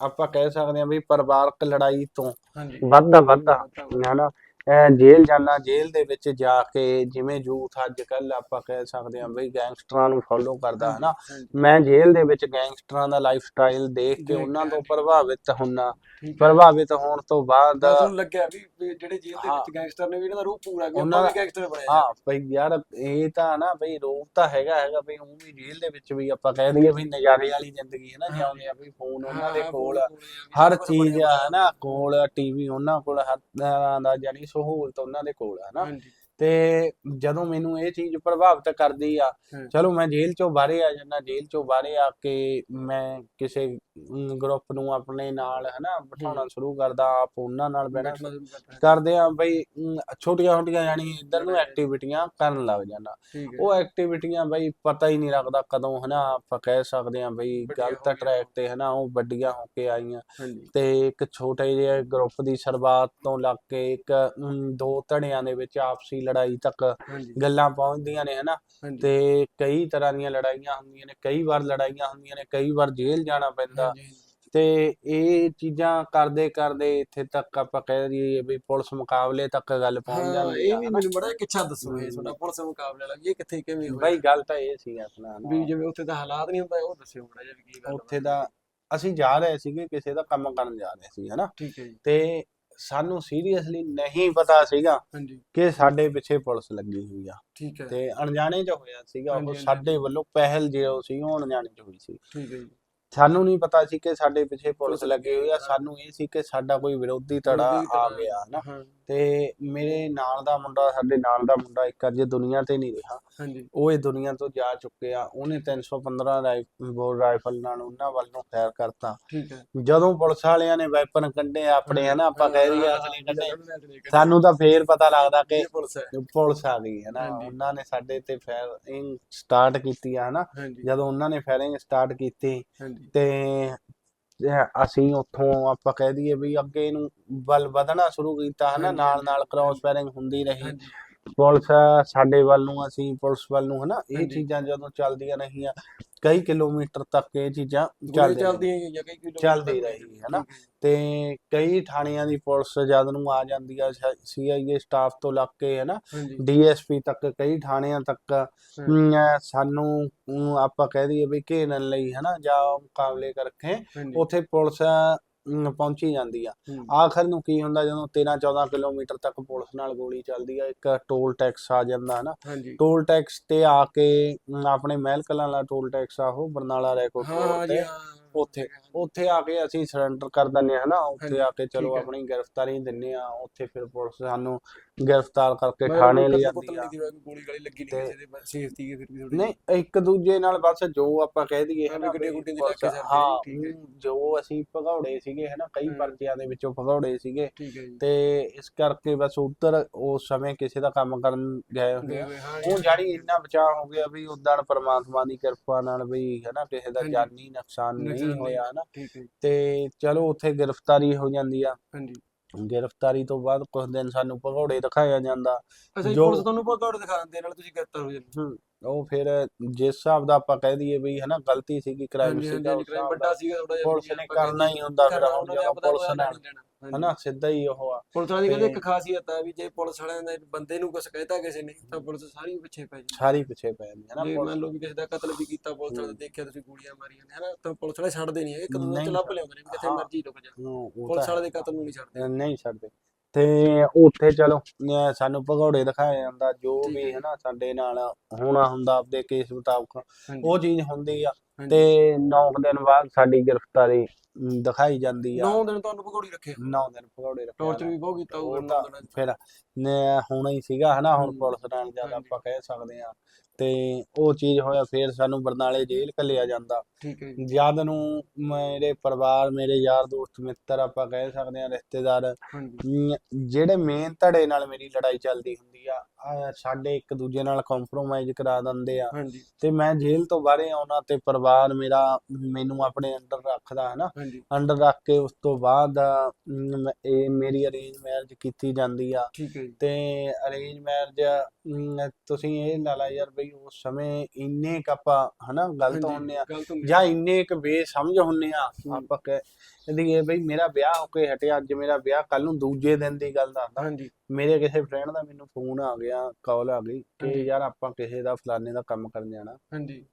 ਆਪਾਂ ਕਹਿ ਸਕਦੇ ਹਾਂ ਵੀ ਪਰਿਵਾਰਕ ਲੜਾਈ ਤੋਂ ਹਾਂਜੀ। ਵੱਧਦਾ ਵੱਧਦਾ। ਹਨਾ ਜੇਲ੍ਹ ਜਾਣਾ ਜੇਲ੍ਹ ਦੇ ਵਿੱਚ ਜਾ ਕੇ ਜਿਵੇਂ ਯੂਥ ਅੱਜ ਕੱਲ ਆਪਾਂ ਕਹਿ ਸਕਦੇ ਹਾਂ ਬਈ ਗੈਂਗਸਟਰਾਂ ਨੂੰ ਫੋਲੋ ਕਰਦਾ ਹਾਂਜੀ, ਮੈਂ ਜੇਲ੍ਹ ਦੇ ਵਿੱਚ ਗੈਂਗਸਟਰਾਂ ਦਾ ਲਾਈਫ ਸਟਾਈਲ ਦੇਖ ਕੇ ਉਹਨਾਂ ਤੋਂ। ਪ੍ਰਭਾਵਿਤ ਹੁੰਨਾ ਹੈ। ਪ੍ਰਭਾਵਿਤ ਹੋਣ ਤੋਂ ਬਾਅਦ ਤੁਹਾਨੂੰ ਲੱਗਿਆ ਵੀ ਜਿਹੜੇ ਜੇਲ੍ਹ ਦੇ ਹਾਂ। ਵਿੱਚ ਗੈਂਗਸਟਰ ਨੇ ਵੀ ਇਹਨਾਂ ਦਾ ਰੂਪ ਪੂਰਾ ਗਿਆ ਉਹਨਾਂ ਆਪਾਂ ਵੀ ਦਾ- ਗੈਂਗਸਟਰ ਬਣਿਆ ਹਾਂ ਬਈ ਯਾਰ ਇਹ ਤਾਂ ਨਾ ਬਈ ਰੋਗ ਤਾਂ ਹੈਗਾ ਹੈਗਾ ਬਈ ਉਹ ਵੀ ਜੇਲ੍ਹ ਦੇ ਵਿੱਚ ਵੀ ਆਪਾਂ ਕਹਿ ਦਈਏ ਵੀ ਨਜ਼ਾਰੇ ਵਾਲੀ ਜ਼ਿੰਦਗੀ ਹੈ ਨਾ ਹਾਂ। ਜਿਉਂਦੇ ਆ ਵੀ ਫੋਨ ਉਹਨਾਂ ਦੇ ਹਾਂ, ਕੋਲ ਹਰ ਚੀਜ਼ ਆ ਹਨਾ ਕੋਲ ਟੀਵੀ ਉਹਨਾਂ ਕੋਲ ਹਰ ਤਰ੍ਹਾਂ ਦਾ ਜਾਨੀ ਸਹੂਲਤ ਉਹਨਾਂ ਦੇ ਕੋਲ ਹਨਾ ਹਾਂਜੀ ਤੇ ਜਦੋਂ ਮੈਨੂੰ ਇਹ ਚੀਜ਼ ਪ੍ਰਭਾਵਿਤ ਕਰਦੀ ਆ ਹਾਂ। ਚਲੋ ਮੈਂ ਜੇਲ੍ਹ ਚੋਂ ਬਾਹਰੇ ਆ ਜਾਂਦਾ ਜੇਲ੍ਹ ਚੋਂ ਬਾਹਰੇ ਆ ਕੇ ਮੈਂ ਕਿਸੇ ਗਰੁੱਪ ਨੂੰ ਆਪਣੇ ਨਾਲ ਹਨਾ ਬਿਠਾਉਣਾ ਸ਼ੁਰੂ ਕਰਦਾ ਆਪ ਉਹਨਾਂ ਨਾਲ ਬੈਠਣਾ। ਕਰਦੇ। ਆ ਬਈ ਛੋਟੀਆਂ ਛੋਟੀਆਂ ਯਾਨੀ ਇੱਧਰ ਨੂੰ ਐਕਟੀਵਿਟੀਆਂ ਕਰਨ ਲੱਗ ਹੈ। ਉਹ ਐਕਟੀਵਿਟੀਆਂ ਬਈ ਪਤਾ ਹੀ ਨਹੀਂ ਲੱਗਦਾ ਕਦੋਂ ਹਨਾ ਆਪਾਂ ਕਹਿ ਸਕਦੇ ਆ ਬਈ ਗਲਤ। ਟਰੈਕ ਤੇ ਹਨਾ ਉਹ ਵੱਡੀਆਂ ਹੋ ਕੇ ਆਈਆਂ। ਤੇ ਇੱਕ ਛੋਟੇ ਜਿਹੇ ਗਰੁੱਪ ਦੀ ਸ਼ੁਰੂਆਤ ਤੋਂ ਲੱਗ ਕੇ ਇੱਕ ਦੋ ਧੜਿਆਂ ਦੇ ਵਿੱਚ ਆਪਸੀ ਲੜਾਈ ਤੱਕ ਗੱਲਾਂ ਪਹੁੰਚਦੀਆਂ ਨੇ ਹਨਾ। ਤੇ ਕਈ ਤਰ੍ਹਾਂ ਦੀਆਂ ਲੜਾਈਆਂ ਹੁੰਦੀਆਂ ਨੇ ਕਈ ਵਾਰ ਲੜਾਈਆਂ ਹੁੰਦੀਆਂ ਨੇ ਕਈ ਵਾਰ ਜੇਲ੍ਹ ਜਾਣਾ ਪੈਂਦਾ ਹਾਂਜੀ, ਤੇ ਇਹ ਚੀਜ਼ਾਂ ਕਰਦੇ ਕਰਦੇ ਇੱਥੇ ਤੱਕ ਆਪਾਂ ਕਹਿ ਦਈਏ ਵੀ ਪੁਲਿਸ ਮੁਕਾਬਲੇ ਤੱਕ ਗੱਲ ਪਹੁੰਚ ਹਾਂ ਜਾਂਦੀ ਇਹ ਵੀ। ਮੈਨੂੰ ਬੜਾ ਕਿੱਛਾ ਦੱਸੋ ਇਹ। ਤੁਹਾਡਾ ਪੁਲਿਸ ਮੁਕਾਬਲੇ ਵਾਲਾ ਇਹ ਕਿੱਥੇ ਕਿਵੇਂ ਹੋਇਆ? ਬਈ ਗੱਲ ਤਾਂ ਇਹ ਸੀ ਆਪਣਾ ਵੀ ਜਿਵੇਂ ਉੱਥੇ ਦਾ ਹਾਲਾਤ ਨਹੀਂ ਹੁੰਦਾ ਉਹ ਦੱਸਿਓ ਬੜਾ ਜਿਹਾ ਵੀ ਕੀ ਗੱਲ ਉੱਥੇ ਦਾ ਅਸੀਂ ਜਾ ਰਹੇ ਸੀਗੇ ਕਿਸੇ ਦਾ ਕੰਮ ਕਰਨ ਜਾ ਰਹੇ ਸੀ ਹਨਾ? ਠੀਕ ਹੈ ਜੀ। ਤੇ ਸਾਨੂੰ ਸੀਰੀਅਸਲੀ ਨਹੀਂ ਪਤਾ ਸੀਗਾ ਕਿ ਸਾਡੇ ਪਿੱਛੇ ਪੁਲਿਸ ਲੱਗੀ ਹੋਈ ਆ। ਠੀਕ ਹੈ। ਤੇ ਅਣਜਾਣੇ ਚ ਹੋਇਆ ਸੀਗਾ ਉਹ ਸਾਡੇ ਵੱਲੋਂ ਪਹਿਲ ਜੋ ਸੀ ਉਹ ਅਣਜਾਣੇ ਚ ਹੋਈ ਸੀ। ਠੀਕ ਹੈ ਜੀ। ਸਾਨੂੰ ਨਹੀਂ ਪਤਾ ਸੀ ਕਿ ਸਾਡੇ ਪਿੱਛੇ ਪੁਲਿਸ ਲੱਗੀ ਹੋਈ ਆ। ਸਾਨੂੰ ਇਹ ਸੀ ਕਿ ਸਾਡਾ ਕੋਈ ਵਿਰੋਧੀ ਧੜਾ ਆ। ਗਿਆ ਹਨਾ ਤੇ ਮੇਰੇ ਨਾਲ ਦਾ ਮੁੰਡਾ ਸਾਡੇ ਨਾਲ ਦਾ ਮੁੰਡਾ ਇੱਕ ਅਜੇ ਦੁਨੀਆ ਤੇ ਨਹੀਂ ਰਿਹਾ। ਹਾਂਜੀ। ਉਹ ਇਹ ਦੁਨੀਆ ਤੋਂ ਜਾ ਚੁੱਕੇ ਆ। ਉਹਨੇ 315 ਰਾਈਫਲ ਬੋਰ ਰਾਈਫਲ ਨਾਲ ਉਹਨਾਂ ਵੱਲ ਨੂੰ ਫਾਇਰ ਕਰਤਾ। ਠੀਕ ਹੈ। ਜਦੋਂ ਪੁਲਿਸ ਵਾਲਿਆਂ ਨੇ ਵੈਪਨ ਕੱਢੇ ਆਪਣੇ ਹਨਾ ਆਪਾਂ ਕਹਿ ਦਈਏ ਹਾਂ, ਅਸਲੀ ਹਾਂ, ਕੱਢੇ। ਕੱਢੇ। ਸਾਨੂੰ ਤਾਂ ਫੇਰ ਪਤਾ ਲੱਗਦਾ ਕਿ ਪੁਲਿਸ ਆ ਗਈ ਹੈ ਨਾ ਹਾਂਜੀ। ਉਹਨਾਂ ਨੇ ਸਾਡੇ ਤੇ ਫਾਇਰਿੰਗ ਸਟਾਰਟ ਕੀਤੀ ਆ ਹਨਾ। ਜਦੋਂ ਉਹਨਾਂ ਨੇ ਫਾਇਰਿੰਗ ਸਟਾਰਟ ਕੀਤੀ ਤੇ ਅਸੀਂ ਉੱਥੋਂ ਆਪਾਂ ਕਹਿ ਦਈਏ ਵੀ ਅੱਗੇ ਨੂੰ ਵੱਲ ਵਧਣਾ ਸ਼ੁਰੂ ਕੀਤਾ ਹਨਾ ਨਾਲ ਨਾਲ ਕ੍ਰਾਸ। ਫਾਇਰਿੰਗ ਹੁੰਦੀ ਰਹੀ ਪੁਲਿਸ ਸਾਡੇ ਵੱਲ ਨੂੰ ਅਸੀਂ ਪੁਲਿਸ ਵੱਲ ਨੂੰ ਹਨਾ? ਇਹ। ਚੀਜ਼ਾਂ ਜਦੋਂ ਚੱਲਦੀਆਂ ਰਹੀਆਂ ਕਈ ਕਿਲੋਮੀਟਰ ਤੱਕ ਇਹ ਚੀਜ਼ਾਂ ਚੱਲਦੀਆਂ ਚੱਲਦੀ ਹੈ ਜਾਂ ਕਈ ਕਿਲੋਮੀਟਰ ਚੱਲਦੀ ਰਹੀ, ਹਨਾ। ਤੇ ਕਈ ਥਾਣਿਆਂ ਦੀ ਪੁਲਿਸ ਜਦ ਨੂੰ ਆ ਜਾਂਦੀ ਆ ਸੀਆਈਏ ਸਟਾਫ ਤੋਂ ਲੱਗ ਕੇ ਹਨਾ? ਡੀਐਸਪੀ ਤੱਕ ਕਈ ਥਾਣਿਆਂ ਤੱਕ ਸਾਨੂੰ ਆਪਾਂ ਕਹਿ ਦਈਏ ਵੀ ਘੇਰਨ ਲਈ ਹਨਾ? ਜਾਂ ਮੁਕਾਬਲੇ ਕਰਕੇ ਉੱਥੇ ਪੁਲਿਸ ਪਹੁੰਚੀ ਜਾਂਦੀ ਆ। ਆਖਰ ਨੂੰ ਕੀ ਹੁੰਦਾ ਜਦੋਂ 13 14 ਕਿਲੋਮੀਟਰ ਤੱਕ ਪੁਲਿਸ ਨਾਲ ਗੋਲੀ ਚੱਲਦੀ ਆ ਇੱਕ ਟੋਲ ਟੈਕਸ ਆ ਜਾਂਦਾ ਹਨਾ। ਟੋਲ ਟੈਕਸ ਤੇ ਆ ਕੇ ਆਪਣੇ ਮਹਿਲ ਕਲਾਂ ਵਾਲਾ ਟੋਲ ਟੈਕਸ ਆ ਉਹ ਬਰਨਾਲਾ ਰੈਕੋਰਡ ਤੇ ਉੱਥੇ। ਉੱਥੇ ਆ ਕੇ ਅਸੀਂ ਸਰੈਂਡਰ ਕਰ ਦਿੰਦੇ ਹਾਂ ਨਾ ਉੱਥੇ ਆ ਕੇ ਚਲੋ। ਆਪਣੀ ਗ੍ਰਿਫਤਾਰੀ ਦਿੰਨੇ ਆ ਉੱਥੇ ਫਿਰ ਪੁਲਿਸ ਸਾਨੂੰ ਗ੍ਰਿਫਤਾਰ ਕਰਕੇ ਥਾਣੇ ਲੈ ਜਾਂਦੀ ਆ। ਨਹੀਂ ਦੀ ਗੋਲੀ ਗਾਲੀ ਲੱਗੀ ਤੇ- ਨਹੀਂ ਕਿਸੇ ਦੇ ਸੇਫਟੀ ਹੈ ਫਿਰ ਵੀ ਥੋੜੀ ਨਹੀਂ ਇੱਕ ਦੂਜੇ ਨਾਲ ਬਸ ਜੋ ਆਪਾਂ ਕਹਿ ਦਈਏ ਹਾਂ, ਹਨਾ ਦੀ ਜੋ ਅਸੀਂ ਭਗੌੜੇ ਸੀਗੇ ਹਨਾ ਕਈ। ਪਰਚਿਆਂ ਦੇ ਵਿੱਚੋਂ ਭਗੌੜੇ ਸੀਗੇ। ਤੇ ਇਸ ਕਰਕੇ ਬਸ ਉੱਧਰ ਉਸ ਸਮੇਂ ਕਿਸੇ ਦਾ ਕੰਮ ਕਰਨ ਗਏ ਹੁੰਦੇ ਉਹ ਜਾਨੀ ਇੰਨਾ ਬਚਾਅ ਹੋ ਗਿਆ ਵੀ ਉਦਾਂ ਪਰਮਾਤਮਾ ਦੀ ਕਿਰਪਾ ਨਾਲ ਵੀ ਹਨਾ ਕਿਸੇ ਦਾ। ਜਾਨੀ ਨੁਕਸਾਨ ਨਹੀਂ। ਹੋਇਆ ਹਨਾ। ਠੀਕ ਹੈ ਜੀ, ਤੇ ਚਲੋ ਉੱਥੇ ਗ੍ਰਿਫਤਾਰੀ ਹੋ ਜਾਂਦੀ ਆ। ਹਾਂਜੀ। ਗ੍ਰਿਫਤਾਰੀ ਤੋਂ ਬਾਅਦ ਕੁਝ ਦਿਨ ਸਾਨੂੰ ਭਗੌੜੇ ਦਿਖਾਇਆ ਜਾਂਦਾ। ਅੱਛਾ ਜੀ ਜੋ- ਪੁਲਿਸ ਤੁਹਾਨੂੰ ਭਗੌੜੇ ਦਿਖਾਉਣ ਦੇ ਨਾਲ ਤੁਸੀਂ ਗ੍ਰਿਫਤਾਰ ਹੋ ਜਾਂਦੇ ਉਹ ਫਿਰ ਜਿਸ ਹਿਸਾਬ ਦਾ ਆਪਾਂ ਕਹਿ ਦਈਏ ਵੀ ਹਨਾ ਗਲਤੀ ਸੀਗੀ ਕ੍ਰਾਈਮ ਹਾਂਜੀ ਸੀਗਾ ਹਾਂਜੀ ਉਸ ਕ੍ਰਾਈਮ ਹਿਸਾਬ ਵੱਡਾ ਦਾ ਸੀਗਾ ਥੋੜਾ ਜਿਹਾ ਪੁਲਿਸ ਨੇ ਕਰਨਾ ਹੀ ਹੁੰਦਾ ਫਿਰ ਹੁਣ ਜਦੋਂ ਪੁਲਿਸ ਨਾਲ। ਹਨਾ ਸਿੱਧਾ ਹੀ ਉਹ ਆ। ਪੁਲਿਸ ਵਾਲੀ ਕਹਿੰਦੇ ਇੱਕ ਖਾਸੀਅਤ ਆ ਵੀ ਜੇ ਪੁਲਿਸ ਵਾਲਿਆਂ ਦੇ ਬੰਦੇ ਨੂੰ ਕੁਝ ਕਹਿਤਾ ਕਿਸੇ ਨੇ ਤਾਂ ਪੁਲਿਸ ਸਾਰੀ ਪਿੱਛੇ ਪੈ ਜਾਂਦੀ। ਸਾਰੀ ਪਿੱਛੇ ਪੈ ਜਾਂਦੀ ਹਨਾ ਜੇ ਪੁਲਿਸ ਮੰਨ ਲਓ ਵੀ ਕਿਸੇ ਦਾ ਕਤਲ ਵੀ ਕੀਤਾ ਪੁਲਿਸ ਵਾਲੇ। ਦੇਖਿਆ ਤੁਸੀਂ ਗੋਲੀਆਂ ਮਾਰੀਆਂ ਨੇ ਹਨਾ ਤਾਂ ਪੁਲਿਸ ਵਾਲੇ ਛੱਡਦੇ ਨਹੀਂ ਹੈਗੇ ਨਹੀਂ ਚ ਲੱਭ ਲਿਆਉਂਦੇ ਨੇ ਵੀ ਕਿੱਥੇ ਹਾਂ। ਮਰਜ਼ੀ ਲੁਕ ਜਾ। ਨੂੰ ਉਹ ਪੁਲਿਸ ਤਾਂ ਵਾਲੇ ਦੇ ਕਤਲ ਨੂੰ ਨਹੀਂ ਛੱਡਦੇ। ਨਹੀਂ ਛੱਡਦੇ। ਤੇ ਉੱਥੇ ਚਲੋ ਅਹ ਸਾਨੂੰ ਭਗੌੜੇ ਦਿਖਾਇਆ ਜਾਂਦਾ ਜੋ ਠੀਕ ਵੀ ਹੈ। ਹਨਾ ਸਾਡੇ ਨਾਲ ਹੋਣਾ ਹੁੰਦਾ ਆਪਦੇ ਕੇਸ ਮੁਤਾਬਕ ਉਹ ਚੀਜ਼ ਹੁੰਦੀ ਆ ਹਾਂਜੀ। ਤੇ 9 ਦਿਨ ਬਾਅਦ ਸਾਡੀ ਗ੍ਰਿਫਤਾਰੀ ਅਮ, ਦਿਖਾਈ ਜਾਂਦੀ ਆ ਨੌ ਦਿਨ ਤੁਹਾਨੂੰ ਭਗੌੜੀ ਰੱਖੇ 9 ਦਿਨ ਭਗੌੜੇ ਰੱਖਿਆ ਟੌਰਚਰ ਵੀ ਬਹੁਤ ਕੀਤਾ ਉਹ ਨੌ ਤਾਂ ਦਿਨਾਂ 'ਚ। ਫਿਰ ਨੇ ਹੋਣਾ ਹੀ ਸੀਗਾ ਹਨਾ ਹੁਣ ਹਮ, ਪੁਲਿਸ ਨਾਲ ਹਾਂਜੀ। ਆਪਾਂ ਕਹਿ ਸਕਦੇ ਆ ਤੇ ਉਹ ਚੀਜ਼ ਹੋਇਆ ਫਿਰ ਸਾਨੂੰ ਬਰਨਾਲੇ ਜੇਲ੍ਹ ਘੱਲਿਆ ਜਾਂਦਾ। ਠੀਕ ਹੈ ਜੀ। ਜਦ ਨੂੰ ਮੇਰੇ ਪਰਿਵਾਰ ਮੇਰੇ ਯਾਰ ਦੋਸਤ ਮਿੱਤਰ ਆਪਾਂ ਕਹਿ ਸਕਦੇ ਆ ਰਿਸ਼ਤੇਦਾਰ ਜਿਹੜੇ ਮੇਨ ਧੜੇ ਨਾਲ ਮੇਰੀ ਲੜਾਈ ਚੱਲਦੀ ਹੁੰਦੀ ਆ ਸਾਡੇ ਇੱਕ ਦੂਜੇ ਨਾਲ ਕੰਪਰੋਮਾਈਜ਼ ਕਰਾ ਦਿੰਦੇ ਆ। ਤੇ ਮੈਂ ਜੇਲ੍ਹ ਤੋਂ ਬਾਹਰੇ ਆਉਣਾ ਤੇ ਪਰਿਵਾਰ ਮੇਰਾ ਮੈਨੂੰ ਆਪਣੇ ਅੰਡਰ ਰੱਖਦਾ ਹੈ ਨਾ ਅੰਡਰ ਰੱਖ ਕੇ ਉਸ ਤੋਂ ਬਾਅਦ ਇਹ ਮੇਰੀ ਅਰੇਂਜ ਮੈਰਿਜ ਕੀਤੀ ਜਾਂਦੀ ਆ। ਤੇ ਅਰੇਂਜ ਮੈਰਿਜ ਤੁਸੀਂ ਇਹ ਲਾ ਲਾ ਯਾਰ ਬਈ ਉਸ ਸਮੇਂ ਇੰਨੇ ਕ ਆਪਾਂ ਹਨਾ ਗਲਤ ਹੁੰਨੇ ਆ ਜਾਂ ਇੰਨੇ ਕ ਬੇਸਮਝ ਹੁੰਨੇ ਆ। ਆਪਾਂ ਕਹਿੰਦੀ ਇਹ ਬਈ ਮੇਰਾ ਵਿਆਹ ਹੋ ਕੇ ਹਟਿਆ ਅੱਜ ਮੇਰਾ ਵਿਆਹ ਕੱਲ ਨੂੰ ਦੂਜੇ ਦਿਨ ਦੀ ਗੱਲ ਦੱਸਦਾ ਹਾਂਜੀ। ਮੇਰੇ ਕਿਸੇ ਫਰੈਂਡ ਦਾ ਮੈਨੂੰ ਫੋਨ ਆ ਗਿਆ ਕਾਲ ਆ ਗਈ ਕਿ। ਯਾਰ ਆਪਾਂ ਕਿਸੇ ਦਾ ਫਲਾਣੇ ਦਾ ਕੰਮ ਕਰਨ ਜਾਣਾ। ਹਾਂਜੀ।